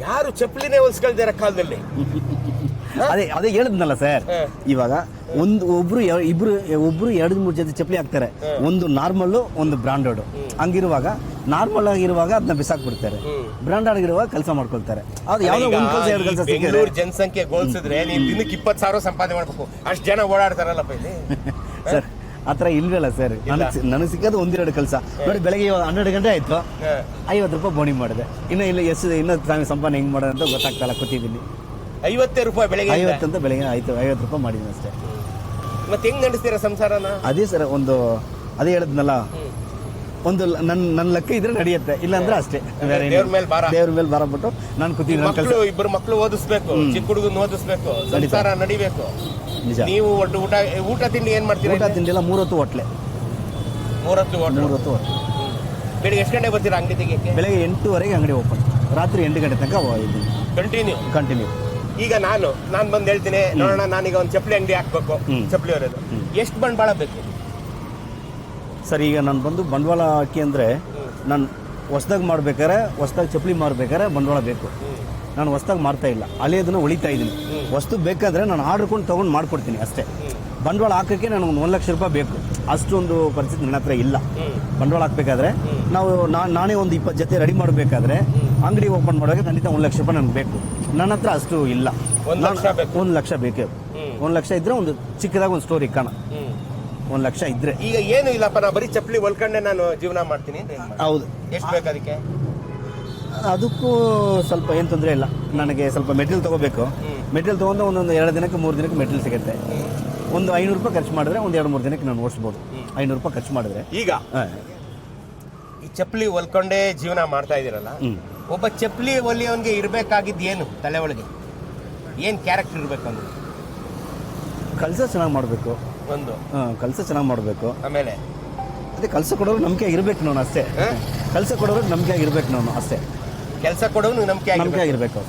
ಯಾರು ಚಪ್ಪಲಿನೇ ಹೊಲ್ಸ್ಕೊಳ್ದಿರ ಕಾಲದಲ್ಲಿ? <laughs> ಅದೇ ಅದೇ ಹೇಳಿದ್ನಲ್ಲ ಸರ್. ಇವಾಗ ಒಂದು ಒಬ್ರು ಎ- ಇಬ್ರು ಒಬ್ರು ಎರಡು ಮೂರು ಜೊತೆ ಚಪ್ಪಲಿ ಹಾಕ್ತಾರೆ. ಒಂದು ನಾರ್ಮಲ್ಲು ಒಂದು ಬ್ರಾಂಡೆಡ್. ಹಂಗಿರುವಾಗ ನಾರ್ಮಲ್ ಆಗಿರುವಾಗ ಅದನ್ನ ಬಿಸಾಕ್ಬಿಡ್ತಾರೆ ಬ್ರಾಂಡೆಡ್ ಆಗಿರುವಾಗ ಕೆಲಸ ಮಾಡ್ಕೊಳ್ತಾರೆ. ಅದು ಯಾವುದೋ ಒಂದು ಕೆಲಸ ಎರಡು ಕೆಲಸ ಸಿಕ್ಕಿದ್ರೆ. ಬೆಂಗಳೂರು ಜನಸಂಖ್ಯೆ ಗೋಲ್ಸಿದ್ರೆ ನೀವು ದಿನಕ್ಕೆ ಇಪ್ಪತ್ತು ಸಾವಿರ ಸಂಪಾದನೆ ಮಾಡ್ಬೇಕು. ಅಷ್ಟು ಜನ ಓಡಾಡ್ತಾರಲ್ಲಪ್ಪ ಇಲ್ಲಿ <laughs> ಸರ್ ಆ ಥರ ಇಲ್ವಲ್ಲ ಸರ್ ನನಗೆ ನನಗೆ ಸಿಕ್ಕೋದು ಒಂದೆರಡು ಕೆಲಸ. ನೋಡಿ ಬೆಳಗ್ಗೆ ಇವಾಗ ಹನ್ನೆರಡು ಗಂಟೆ ಆಯ್ತು. ಐವತ್ತು ರೂಪಾಯಿ ಬೋಣಿ ಮಾಡಿದೆ. ಇನ್ನು ಇಲ್ಲ ಎಷ್ಟು ಇನ್ನೂ ಸ್ವಾಮಿ ಸಂಪಾದನೆ ಹೆಂಗೆ ಮಾಡೋದು ಅಂತ ಗೊತ್ತಾಗ್ತಲ್ಲ ಕೂತಿದ್ದೀನಿ ಐವತ್ತೇ ರೂಪಾಯಿ ಬೆಳಗ್ಗೆ ಐವತ್ತು ಅಂತ ಬೆಳಗ್ಗೆ ಆಯ್ತು ಐವತ್ತು ರೂಪಾಯಿ ಮಾಡಿದ್ದೀನಿ ಅಷ್ಟೇ. ಮತ್ತೆ ಹೆಂಗ್ ನಡೆಸ್ತೀರಾ ಸಂಸಾರನ? ಅದೇ ಸರ್ ಒಂದು ಅದೇ ಹೇಳಿದ್ನಲ್ಲ ಒಂದು ನನ್ನ ನನ್ನ ಲೆಕ್ಕ ಇದ್ರೆ ನಡೆಯುತ್ತೆ. ಇಲ್ಲ ಅಂದ್ರೆ ಅಷ್ಟೇ ಬೇರೆ. ದೇವ್ರ ಮೇಲೆ ಭಾರ. ದೇವ್ರ ಮೇಲೆ ಭಾರ ಬಿಟ್ಟು ನಾನು ಕೂತೀನಿ ನನ್ನ ಕೆಲಸ ಮಕ್ಕಳು ಇಬ್ಬರು ಮಕ್ಕಳು ಓದಿಸ್ಬೇಕು ಚಿಕ್ಕ ಹುಡುಗನ ಓದಿಸ್ಬೇಕು. ಸಂಸಾರ ನಡಿಬೇಕು. ನಿಜ. ನೀವು ಒಟ್ಟು ಊಟ ಊಟ ತಿಂಡಿ ಏನ್ ಮಾಡ್ತೀರಿ? ಊಟ ತಿಂಡಿ ಎಲ್ಲ ಮೂರೊತ್ತು ಹೋಟ್ಲೆ. ಮೂರತ್ತು ಹೋಟ್ಲು? ಮೂರೊತ್ತು ಹೋಟ್ಲೆ. ಬೆಳಿಗ್ಗೆ ಎಷ್ಟು ಗಂಟೆ ಬರ್ತೀರಾ ಅಂಗಡಿ ತೆಗಿಯಕ್ಕೆ? ಬೆಳಗ್ಗೆ ಎಂಟೂವರೆಗೆ ಅಂಗಡಿ ಓಪನ್ ರಾತ್ರಿ ಎಂಟು ಗಂಟೆ ತನಕ ಕಂಟಿನ್ಯೂ ಕಂಟಿನ್ಯೂ ಈಗ ನಾನು ನಾನು ಬಂದು ಹೇಳ್ತೀನಿ. ನೋಡೋಣ ನಾನೀಗ ಒಂದು ಚಪ್ಪಲಿ ಅಂಗಡಿ ಹಾಕ್ಬೇಕು. ಹ್ಮ್. ಚಪ್ಪಲಿ ಅವರದು ಎಷ್ಟು ಬಂಡವಾಳ ಬೇಕು? ಸರ್ ಈಗ ನಾನು ಬಂದು ಬಂಡವಾಳ ಹಾಕಿ ಅಂದರೆ ನಾನು ಹೊಸ್ದಾಗಿ ಮಾಡ್ಬೇಕಾದ್ರೆ ಹೊಸ್ದಾಗಿ ಚಪ್ಪಲಿ ಮಾಡಬೇಕಾರೆ ಬಂಡವಾಳ ಬೇಕು. ನಾನು ಹೊಸ್ದಾಗಿ ಮಾಡ್ತಾ ಇಲ್ಲ. ಹಳೆಯದನ್ನು ಉಳಿತಾ ಇದ್ದೀನಿ ವಸ್ತು ಬೇಕಾದರೆ ನಾನು ಆರ್ಡ್ರ್ ಕೊಂಡು ತೊಗೊಂಡು ಮಾಡ್ಕೊಡ್ತೀನಿ ಅಷ್ಟೇ. ಬಂಡವಾಳ ಹಾಕೋಕ್ಕೆ ನನಗೆ ಒಂದು ಒಂದು ಲಕ್ಷ ರೂಪಾಯಿ ಬೇಕು. ಅಷ್ಟೊಂದು ಪರಿಸ್ಥಿತಿ ನನ್ನ ಹತ್ರ ಇಲ್ಲ. ಬಂಡವಾಳ ಹಾಕಬೇಕಾದ್ರೆ ನಾವು ನಾ- ನಾನೇ ಒಂದು ಇಪ್ಪತ್ತು ಜೊತೆ ರೆಡಿ ಮಾಡಬೇಕಾದ್ರೆ ಅಂಗಡಿ ಓಪನ್ ಮಾಡುವಾಗ ಖಂಡಿತ ಒಂದು ಲಕ್ಷ ರೂಪಾಯಿ ನನಗೆ ಬೇಕು. ನನ್ನ ಹತ್ರ ಅಷ್ಟು ಇಲ್ಲ. ಒಂದು ಲಕ್ಷ ಬೇಕು. ಒಂದು ಲಕ್ಷ ಬೇಕೇ. ಒಂದು ಲಕ್ಷ ಇದ್ದರೆ ಒಂದು ಚಿಕ್ಕದಾಗಿ ಒಂದು ಸ್ಟೋರ್ ಇಕ್ಕೋಣ ಒಂದು ಲಕ್ಷ ಇದ್ರೆ. ಈಗ ಏನು ಇಲ್ಲಪ್ಪ ನಾ ಬರೀ ಚಪ್ಪಲಿ ಹೊಲ್ಕೊಂಡೆ ನಾನು ಜೀವನ ಮಾಡ್ತೀನಿ ಅಂತ ಏನ್ ಮಾಡ್ತೀನಿ? ಹೌದು. ಎಷ್ಟು ಬೇಕು ಅದಕ್ಕೆ? ಅದಕ್ಕೂ ಸ್ವಲ್ಪ ಏನು ತೊಂದರೆ ಇಲ್ಲ. ನನಗೆ ಸ್ವಲ್ಪ ಮೆಟೀರಿಯಲ್ ತಗೋಬೇಕು. ಮೆಟೀರಿಯಲ್ ತೊಗೊಂಡು ಒಂದೊಂದು ಎರಡು ದಿನಕ್ಕೆ ಮೂರು ದಿನಕ್ಕೆ ಮೆಟೀರಿಯಲ್ ಸಿಗುತ್ತೆ. ಒಂದು ಐನೂರು ರೂಪಾಯಿ ಖರ್ಚು ಮಾಡಿದ್ರೆ ಒಂದು ಎರಡು ಮೂರು ದಿನಕ್ಕೆ ನಾನು ಓಡಿಸ್ಬೋದು. ಐನೂರು ರೂಪಾಯಿ ಖರ್ಚು ಮಾಡಿದ್ರೆ. ಈಗ? ಈ ಚಪ್ಪಲಿ ಹೊಲ್ಕೊಂಡೇ ಜೀವನ ಮಾಡ್ತಾ ಇದೀರಲ್ಲ ಹ್ಮ್. ಒಬ್ಬ ಚಪ್ಪಲಿ ಹೊಲಿಯೋನ್ಗೆ ಇರಬೇಕಾಗಿದ್ದು ಏನು ತಲೆ ಒಳಗೆ? ಏನ್ ಕ್ಯಾರೆಕ್ಟರ್ ಇರಬೇಕು ಅಂದ್ರೆ ಕೆಲಸ ಚೆನ್ನಾಗಿ ಮಾಡಬೇಕು. ಒಂದು ಹಾಂ ಕೆಲಸ ಚೆನ್ನಾಗಿ ಮಾಡಬೇಕು. ಆಮೇಲೆ? ಅದೇ ಕೆಲಸ ಕೊಡೋರು ನಂಬಿಕೆ ಇರಬೇಕು ನಾನು ಅಷ್ಟೇ? ಕೆಲಸ ಕೊಡೋರು ನಂಬಿಕೆ ಆಗಿರ್ಬೇಕು ನಾನು ಅಷ್ಟೇ. ಕೆಲಸ ಕೊಡೋನು ನಂಬಿಕೆ ನಂಬಿಕೆ ಆಗಿರ್ಬೇಕು.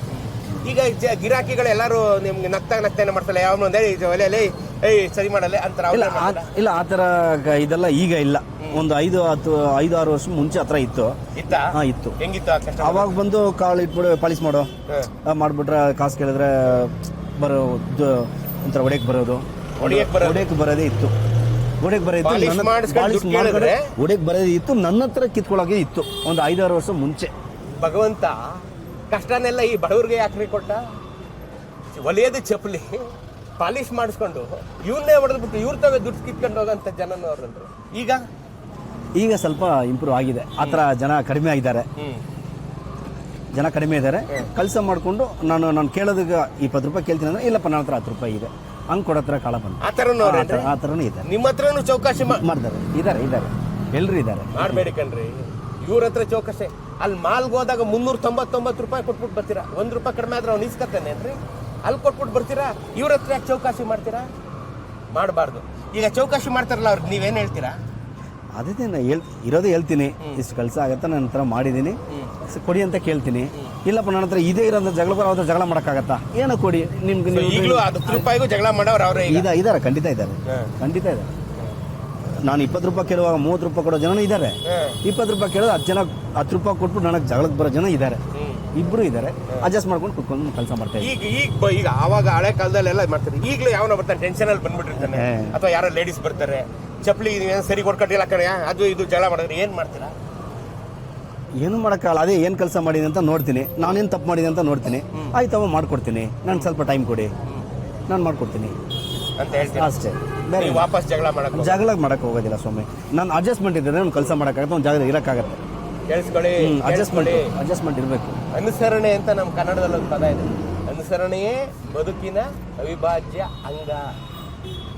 ಈಗ ಗಿರಾಕಿಗಳು ಎಲ್ಲರೂ ನಿಮ್ಗೆ ನಗ್ತಾ ನಗ್ತಾನೆ ಮಾಡ್ತಾರೆ? ಯಾವ ಒಂದೇ ಒಲೆಯಲ್ಲಿ ಏಯ್ ಸರಿ ಮಾಡಲ್ಲ ಅಂತ ಇಲ್ಲ ಇಲ್ಲ ಆ ಥರ ಇದೆಲ್ಲ ಈಗ ಇಲ್ಲ. ಒಂದು ಐದು ಹತ್ತು ಐದು ಆರು ವರ್ಷ ಮುಂಚೆ ಹತ್ರ ಇತ್ತು. ಹಾ ಹಾಂ ಇತ್ತು. ಹೆಂಗಿತ್ತು ಅವಾಗ ಬಂದು ಕಾಳು ಇಟ್ಬಿಡು ಪಾಲಿಸ್ ಮಾಡೋ. ಮಾಡ್ಬಿಟ್ರೆ ಕಾಸು ಕೇಳಿದ್ರೆ ಬರೋ ಒಂಥರ ಹೊಡೆಯಕ್ ಬರೋದು. ಹೊಡ್ಯಕ್ ಬರೋದು. ಹೊಡೆಯಕ್ ಬರೋದೇ ಇತ್ತು. ಹೊಡೆಯಕ್ ಬರೋದು Polish ಮಾಡಿಸ್ಕೊಂಡು ದುಡ್ಡು ಕೇಳಿದ್ರೆ? ಹೊಡೆಯಕ್ ಬರೋದೇ ಇತ್ತು. ನನ್ನ ಹತ್ರ ಕಿತ್ಕೊಳ್ಳೋಕೆ ಇತ್ತು. ಒಂದು ಐದಾರು ವರ್ಷ ಮುಂಚೆ. ಭಗವಂತ ಕಷ್ಟನೆಲ್ಲ ಈ ಬಡವ್ರಿಗೆ ಯಾಕ್ರಿ ಕೊಟ್ಟ? ಒಲೆಯದು ಚಪ್ಪಲಿ ಪಾಲಿಶ್ ಮಾಡಿಸ್ಕೊಂಡು ಇವನ್ನೇ ಹೊಡೆದ್ಬಿಟ್ಟು ಇವ್ರ ತವೆ ದುಡ್ಡು ಕಿತ್ಕೊಂಡು ಹೋಗಂತ ಜನನು ಅವ್ರಂದ್ರು ಈಗ? ಈಗ ಸ್ವಲ್ಪ ಇಂಪ್ರೂವ್ ಆಗಿದೆ. ಆ ಥರ ಜನ ಕಡಿಮೆ ಆಗಿದ್ದಾರೆ. ಜನ ಕಡಿಮೆ ಇದ್ದಾರೆ. ಕೆಲಸ ಮಾಡಿಕೊಂಡು ನಾನು ನಾನು ಕೇಳೋದಕ್ಕೆ ಇಪ್ಪತ್ತು ರೂಪಾಯಿ ಕೇಳ್ತೀನಿ ಅಂದ್ರೆ ಇಲ್ಲಪ್ಪ ನನ್ನ ಹತ್ರ ಹತ್ತು ರೂಪಾಯಿ ಇದೆ. ಹಂಗೆ ಕೊಡತ್ರ ಕಾಳ ಬಂದು ಆ ಥರನೂ? ಥರ ಆ ಥರನೂ ಇದ್ದಾರೆ. ನಿಮ್ಮ ಹತ್ರನು ಚೌಕಾಸಿ ಮಾ- ಮಾಡ್ತಾರೆ ಇದ್ದಾರೆ ಇದ್ದಾರೆ. ಎಲ್ಲರೂ ಇದ್ದಾರೆ. ಮಾಡಬೇಡಿ ಕಣ್ರಿ. ಇವ್ರ ಹತ್ರ ಚೌಕಾಸಿ ಅಲ್ಲಿ ಮಾಲ್ಗೆ ಹೋದಾಗ ಮುನ್ನೂರ ತೊಂಬತ್ತೊಂಬತ್ತು ರೂಪಾಯಿ ಕೊಟ್ಬಿಟ್ಟು ಬರ್ತೀರಾ? ಒಂದ್ ರೂಪಾಯಿ ಕಡಿಮೆ ಆದ್ರೆ ಅವ್ನು ಇಸ್ಕತ್ತಾನೆ ಏನ್ರಿ? ಅಲ್ಲಿ ಕೊಟ್ಬಿಟ್ಟು ಬರ್ತೀರಾ? ಇವ್ರ ಹತ್ರ ಯಾಕೆ ಚೌಕಾಶಿ ಮಾಡ್ತೀರಾ? ಮಾಡಬಾರ್ದು. ಈಗ ಚೌಕಾಸಿ ಮಾಡ್ತಾರಲ್ಲ ಅವ್ರಿಗೆ ನೀವೇನು ಹೇಳ್ತೀರಾ? ಅದೇ ನಾನು ಹೇಳ್ ಇರೋದೇ ಹೇಳ್ತೀನಿ. ಇಷ್ಟು ಕೆಲಸ ಆಗುತ್ತೆ ನನ್ನ ಹತ್ರ ಮಾಡಿದ್ದೀನಿ ಸ- ಕೊಡಿ ಅಂತ ಕೇಳ್ತೀನಿ. ಇಲ್ಲಪ್ಪ ನನ್ನ ಹತ್ರ ಇದೇ ಇರೋಂಥ ಜಗಳ ಬರೋ ಹತ್ರ ಜಗಳ ಮಾಡೋಕ್ಕಾಗತ್ತಾ? ಏನೋ ಕೊಡಿ ನಿಮ್ಗೆ ನೀವು ಈಗಲೂ ಹತ್ತು ರೂಪಾಯಿಗೂ ಜಗಳ ಮಾಡೋರು ಅವರೇ ಈಗ. ಇದ ಇದ್ದಾರೆ ಖಂಡಿತ ಇದ್ದಾರೆ ಹಾ. ಖಂಡಿತ ಇದ್ದಾರೆ ನಾನು ಇಪ್ಪತ್ತು ರೂಪಾಯಿ ಕೇಳುವಾಗ ಮೂವತ್ತು ರೂಪಾಯಿ ಕೊಡೋ ಜನನೂ ಇದ್ದಾರೆ ಹಾ. ಇಪ್ಪತ್ತು ರೂಪಾಯಿ ಕೇಳೋದು ಹತ್ತು ಜನ ಹತ್ತು ರೂಪಾಯಿ ಕೊಟ್ಬಿಟ್ಟು ನನಗೆ ಜಗಳಕ್ಕೆ ಬರೋ ಜನ ಇದ್ದಾರೆ ಹ್ಮ್. ಇಬ್ಬರು ಇದ್ದಾರೆ ಅಡ್ಜಸ್ಟ್ ಮಾಡ್ಕೊಂಡು ಕುತ್ಕೊಂಡು ಕೆಲಸ ಮಾಡ್ತಾ ಇದ್ದೀನಿ. ಈಗ ಈಗ ಬ- ಈಗ ಆವಾಗ ಹಳೆ ಕಾಲದಲ್ಲೆಲ್ಲ ಮಾಡ್ತಾರೆ ಈಗಲೂ ಯಾವನೋ ಬರ್ತಾರೆ ಟೆನ್ಷನಲ್ಲಿ ಬಂದ್ಬಿಟ್ಟಿರ್ತಾನೆ. ಅಥವಾ ಯಾರೋ ಲೇಡೀಸ್ ಬರ್ತಾರೆ. ಚಪ್ಪಲಿ ಸರಿ ಕೊಡ್ಕೊಟ್ಟಿಲ್ಲ ಕಣೆ. ಅದು ಇದು ಜಗಳ ಮಾಡಿದ್ರೆ ಏನು ಮಾಡ್ತೀರಾ? ಏನು ಮಾಡೋಕ್ಕಾಗಲ್ಲ ಅದೇ ಏನು ಕೆಲಸ ಮಾಡಿದೆ ಅಂತ ನೋಡ್ತೀನಿ. ನಾನೇನು ತಪ್ಪು ಮಾಡಿದೆ ಅಂತ ನೋಡ್ತೀನಿ. ಆಯ್ತವ ಮಾಡ್ಕೊಡ್ತೀನಿ. ನಾನು ಸ್ವಲ್ಪ ಟೈಮ್ ಕೊಡಿ. ನಾನು ಮಾಡ್ಕೊಡ್ತೀನಿ. ಅಂತ ಹೇಳ್ತೀನಿ ಅಷ್ಟೇ. ಬೇರೆ ವಾಪಸ್ ಜಗಳ ಮಾಡಕ್. ಜಗಳ ಮಾಡಕ್ಕೆ ಹೋಗೋದಿಲ್ಲ ಸ್ವಾಮಿ. ನಾನು ಅಡ್ಜಸ್ಟ್ಮೆಂಟ್ ಇದ್ದರೆ ಒಂದು ಕೆಲಸ ಮಾಡೋಕ್ಕಾಗತ್ತೆ ಒಂದು ಜಾಗದಲ್ಲಿ ಇರೋಕ್ಕಾಗತ್ತೆ. ಕೇಳಿಸ್ಕೊಳ್ಳಿ ಅಡ್ಜಸ್ಟ್ಮೆಂಟ್. ಅಡ್ಜಸ್ಟ್ಮೆಂಟ್ ಇರಬೇಕು. ಅನುಸರಣೆ ಅಂತ ನಮ್ಮ ಕನ್ನಡದಲ್ಲಿ ಒಂದು ಪದ ಇದೆ. ಅನುಸರಣೆಯೇ ಬದುಕಿನ ಅವಿಭಾಜ್ಯ ಅಂಗ.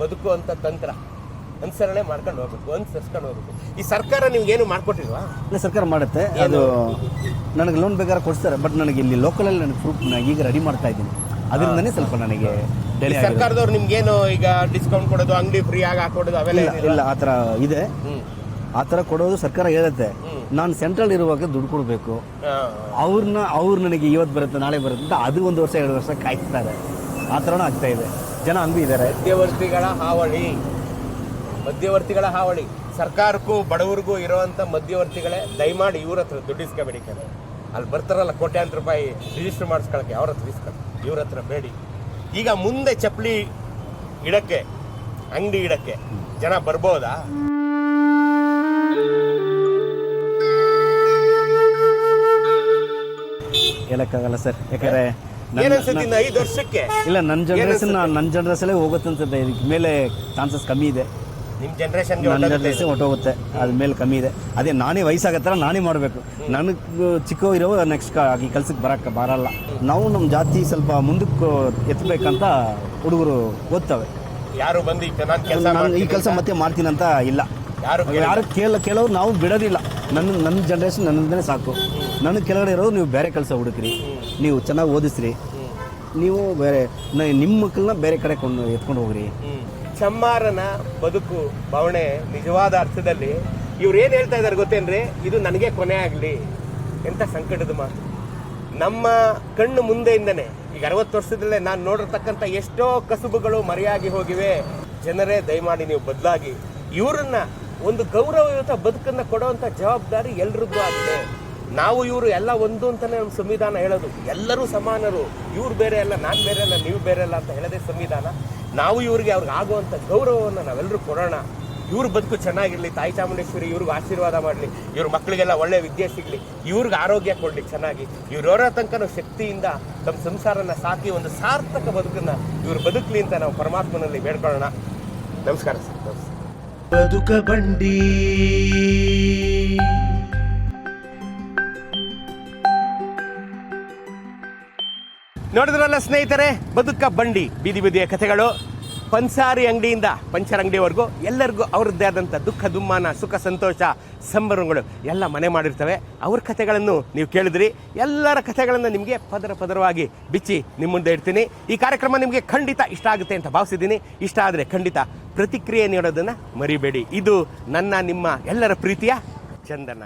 ಬದುಕು ಅಂತ ತಂತ್ರ. ಅನುಸರಣೆ ಮಾಡ್ಕೊಂಡು ಹೋಗ್ಬೇಕು ಅನುಸರಿಸ್ಕೊಂಡು ಹೋಗ್ಬೇಕು. ಈ ಸರ್ಕಾರ ನಿಮ್ಗೇನು ಮಾಡ್ಕೊಟ್ಟಿಲ್ವಾ? ಇಲ್ಲ ಸರ್ಕಾರ ಮಾಡುತ್ತೆ. ಅದು ನನಗೆ ಲೋನ್ ಬೇಕಾದ್ರೆ ಕೊಡ್ತಾರೆ ಬಟ್ ನನಗೆ ಇಲ್ಲಿ ಲೋಕಲಲ್ಲಿ ನನಗೆ ಪ್ರೂಫ್ ಈಗ ರೆಡಿ ಮಾಡ್ತಾ ಇದ್ದೀನಿ. ಅದರಿಂದನೇ ಸ್ವಲ್ಪ ನನಗೆ ಈ ಸರ್ಕಾರದವ್ರು ನಿಮ್ಗೇನು ಈಗ ಡಿಸ್ಕೌಂಟ್ ಕೊಡೋದು ಅಂಗಡಿ ಫ್ರೀ ಆಗಿ ಹಾಕೊಡೋದು ಅವೆಲ್ಲ ಇಲ್ಲ ಏನಿಲ್ಲ? ಇಲ್ಲ ಆ ಥರ ಇದೆ. ಆ ಥರ ಕೊಡೋದು ಸರ್ಕಾರ ಹೇಳುತ್ತೆ. ನಾನು ಸೆಂಟ್ರಲ್ ಇರುವಾಗ ದುಡ್ಡು ಕೊಡಬೇಕು. ಅವ್ರನ್ನ ಅವ್ರು ನನಗೆ ಇವತ್ತು ಬರುತ್ತೆ ನಾಳೆ ಬರುತ್ತೆ ಅಂತ ಅದು ಒಂದು ವರ್ಷ ಎರಡು ವರ್ಷ ಕಾಯ್ತಾರೆ. ಆ ಥರನೂ ಆಗ್ತಾ ಇದೆ. ಜನ ಹಂಗೂ ಇದ್ದಾರೆ. ಮಧ್ಯವರ್ತಿಗಳ ಹಾವಳಿ. ಮಧ್ಯವರ್ತಿಗಳ ಹಾವಳಿ. ಸರ್ಕಾರಕ್ಕೂ ಬಡವರಿಗೂ ಇರುವಂತ ಮಧ್ಯವರ್ತಿಗಳೇ ದಯಮಾಡಿ ಇವ್ರ ಹತ್ರ ದುಡ್ಡು ಇಸ್ಕೋಬೇಡಿ ಕಣೆ. ಅಲ್ಲಿ ಬರ್ತಾರಲ್ಲ ಕೋಟ್ಯಾಂತರ ರೂಪಾಯಿ ರಿಜಿಸ್ಟರ್ ಮಾಡಿಸ್ಕೊಳಕ್ಕೆ ಅವ್ರ ಹತ್ರ ಇಸ್ಕೊಳ್ಳಿ ಇವ್ರ ಹತ್ರ ಬೇಡಿ. ಈಗ ಮುಂದೆ ಚಪ್ಪಲಿ ಇಡಕ್ಕೆ ಅಂಗಡಿ ಇಡಕ್ಕೆ ಜನ ಬರ್ಬೋದಾ? ಹೇಳಕ್ಕಾಗಲ್ಲ ಸರ್. ಯಾಕಂದ್ರೆ ಐದು ವರ್ಷಕ್ಕೆ? ಇಲ್ಲ ನನ್ನ ಜನರೇಷನ್? ನನ್ನ ಜನರೇಷನ್ ಹೋಗುತ್ತೆ ಅನ್ಸುತ್ತೆ ಇದಕ್ಕೆ ಮೇಲೆ ಚಾನ್ಸಸ್ ಕಮ್ಮಿ ಇದೆ. ನಿಮ್ ಜನ್ರೇಷನ್ ನನ್ನ ಜನ್ರೇಷನ್ ಹೊಟ್ಟೋಗುತ್ತೆ ಅದ್ರ ಮೇಲೆ ಕಮ್ಮಿ ಇದೆ. ಅದೇ ನಾನೇ ವಯಸ್ಸಾಗೋ ಥರ ನಾನೇ ಮಾಡಬೇಕು. ನನಗೆ ಚಿಕ್ಕ ಇರೋ ನೆಕ್ಸ್ಟ್ ಈ ಕೆಲ್ಸಕ್ಕೆ ಬರೋಕ್ಕೆ ಬರಲ್ಲ. ನಾವು ನಮ್ಮ ಜಾತಿ ಸ್ವಲ್ಪ ಮುಂದಕ್ಕೆ ಎತ್ತಬೇಕಂತ ಹುಡುಗರು ಓದ್ತವೆ. ಯಾರು ಬಂದು ನಾನು ಕೆಲಸ ನಾನು ಈ ಕೆಲಸ ಮತ್ತೆ ಮಾಡ್ತೀನಿ ಅಂತ ಇಲ್ಲ. ಯಾರು ಯಾರು ಕೇಳ ಕೇಳೋರು ನಾವು ಬಿಡೋದಿಲ್ಲ. ನನ್ನ ನನ್ನ ಜನ್ರೇಷನ್ ನನ್ನದೇ ಸಾಕು. ನನಗೆ ಕೆಳಗಡೆ ಇರೋರು ನೀವು ಬೇರೆ ಕೆಲಸ ಹುಡುಕ್ರಿ. ನೀವು ಚೆನ್ನಾಗಿ ಓದಿಸ್ರಿ. ನೀವು ಬೇರೆ ನಿಮ್ಮ ಮಕ್ಕಳನ್ನ ಬೇರೆ ಕಡೆ ಕೊಂಡು ಎತ್ಕೊಂಡು ಹೋಗ್ರಿ. ಚಮ್ಮಾರನ ಬದುಕು ಭಾವನೆ ನಿಜವಾದ ಅರ್ಥದಲ್ಲಿ ಇವ್ರು ಏನು ಹೇಳ್ತಾ ಇದ್ದಾರೆ ಗೊತ್ತೇನ್ರಿ? ಇದು ನನಗೆ ಕೊನೆ ಆಗಲಿ ಎಂತ ಸಂಕಟದ ಮಾತು. ನಮ್ಮ ಕಣ್ಣು ಮುಂದೆಯಿಂದನೇ, ಈಗ ಅರವತ್ತು ವರ್ಷದಲ್ಲೇ ನಾನು ನೋಡಿರ್ತಕ್ಕಂಥ ಎಷ್ಟೋ ಕಸುಬುಗಳು ಮರೆಯಾಗಿ ಹೋಗಿವೆ. ಜನರೇ, ದಯಮಾಡಿ ನೀವು ಬದಲಾಗಿ. ಇವರನ್ನ ಒಂದು ಗೌರವಯುತ ಬದುಕನ್ನ ಕೊಡುವಂತ ಜವಾಬ್ದಾರಿ ಎಲ್ರದ್ದು ಆಗಿದೆ. ನಾವು ಇವರು ಎಲ್ಲ ಒಂದು ಅಂತಲೇ ನಮ್ಮ ಸಂವಿಧಾನ ಹೇಳೋದು. ಎಲ್ಲರೂ ಸಮಾನರು. ಇವ್ರು ಬೇರೆ ಅಲ್ಲ, ನಾನು ಬೇರೆ ಅಲ್ಲ, ನೀವು ಬೇರೆ ಅಲ್ಲ ಅಂತ ಹೇಳೋದೇ ಸಂವಿಧಾನ. ನಾವು ಇವ್ರಿಗೆ ಅವ್ರಿಗೆ ಆಗುವಂಥ ಗೌರವವನ್ನು ನಾವೆಲ್ಲರೂ ಕೊಡೋಣ. ಇವ್ರ ಬದುಕು ಚೆನ್ನಾಗಿರಲಿ, ತಾಯಿ ಚಾಮುಂಡೇಶ್ವರಿ ಇವ್ರಿಗೆ ಆಶೀರ್ವಾದ ಮಾಡಲಿ, ಇವ್ರ ಮಕ್ಕಳಿಗೆಲ್ಲ ಒಳ್ಳೆ ವಿದ್ಯೆ ಸಿಗಲಿ, ಇವ್ರಿಗೆ ಆರೋಗ್ಯ ಕೊಡಲಿ ಚೆನ್ನಾಗಿ. ಇವ್ರವರ ತನಕ ಶಕ್ತಿಯಿಂದ ತಮ್ಮ ಸಂಸಾರನ ಸಾಕಿ ಒಂದು ಸಾರ್ಥಕ ಬದುಕನ್ನ ಇವ್ರು ಬದುಕಲಿ ಅಂತ ನಾವು ಪರಮಾತ್ಮನಲ್ಲಿ ಬೇಡ್ಕೊಳ್ಳೋಣ. ನಮಸ್ಕಾರ ಸರ್. ನಮಸ್ಕಾರ ಬದುಕ ಬಂಡಿ. ನೋಡಿದ್ರಲ್ಲ ಸ್ನೇಹಿತರೆ, ಬದುಕ ಬಂಡಿ, ಬೀದಿ ಬೀದಿಯ ಕಥೆಗಳು. ಪಂಸಾರಿ ಅಂಗಡಿಯಿಂದ ಪಂಚರ್ ಅಂಗಡಿವರೆಗೂ ಎಲ್ಲರಿಗೂ ಅವ್ರದ್ದೇ ಆದಂಥ ದುಃಖ, ದುಮ್ಮಾನ, ಸುಖ, ಸಂತೋಷ ಸಂಭ್ರಮಗಳು ಎಲ್ಲ ಮನೆ ಮಾಡಿರ್ತವೆ. ಅವ್ರ ಕಥೆಗಳನ್ನು ನೀವು ಕೇಳಿದ್ರಿ. ಎಲ್ಲರ ಕಥೆಗಳನ್ನು ನಿಮಗೆ ಪದರ ಪದರವಾಗಿ ಬಿಚ್ಚಿ ನಿಮ್ಮ ಮುಂದೆ ಇಡ್ತೀನಿ. ಈ ಕಾರ್ಯಕ್ರಮ ನಿಮಗೆ ಖಂಡಿತ ಇಷ್ಟ ಆಗುತ್ತೆ ಅಂತ ಭಾವಿಸಿದ್ದೀನಿ. ಇಷ್ಟ ಆದರೆ ಖಂಡಿತ ಪ್ರತಿಕ್ರಿಯೆ ನೀಡೋದನ್ನು ಮರಿಬೇಡಿ. ಇದು ನನ್ನ, ನಿಮ್ಮ ಎಲ್ಲರ ಪ್ರೀತಿಯ ಚಂದನ.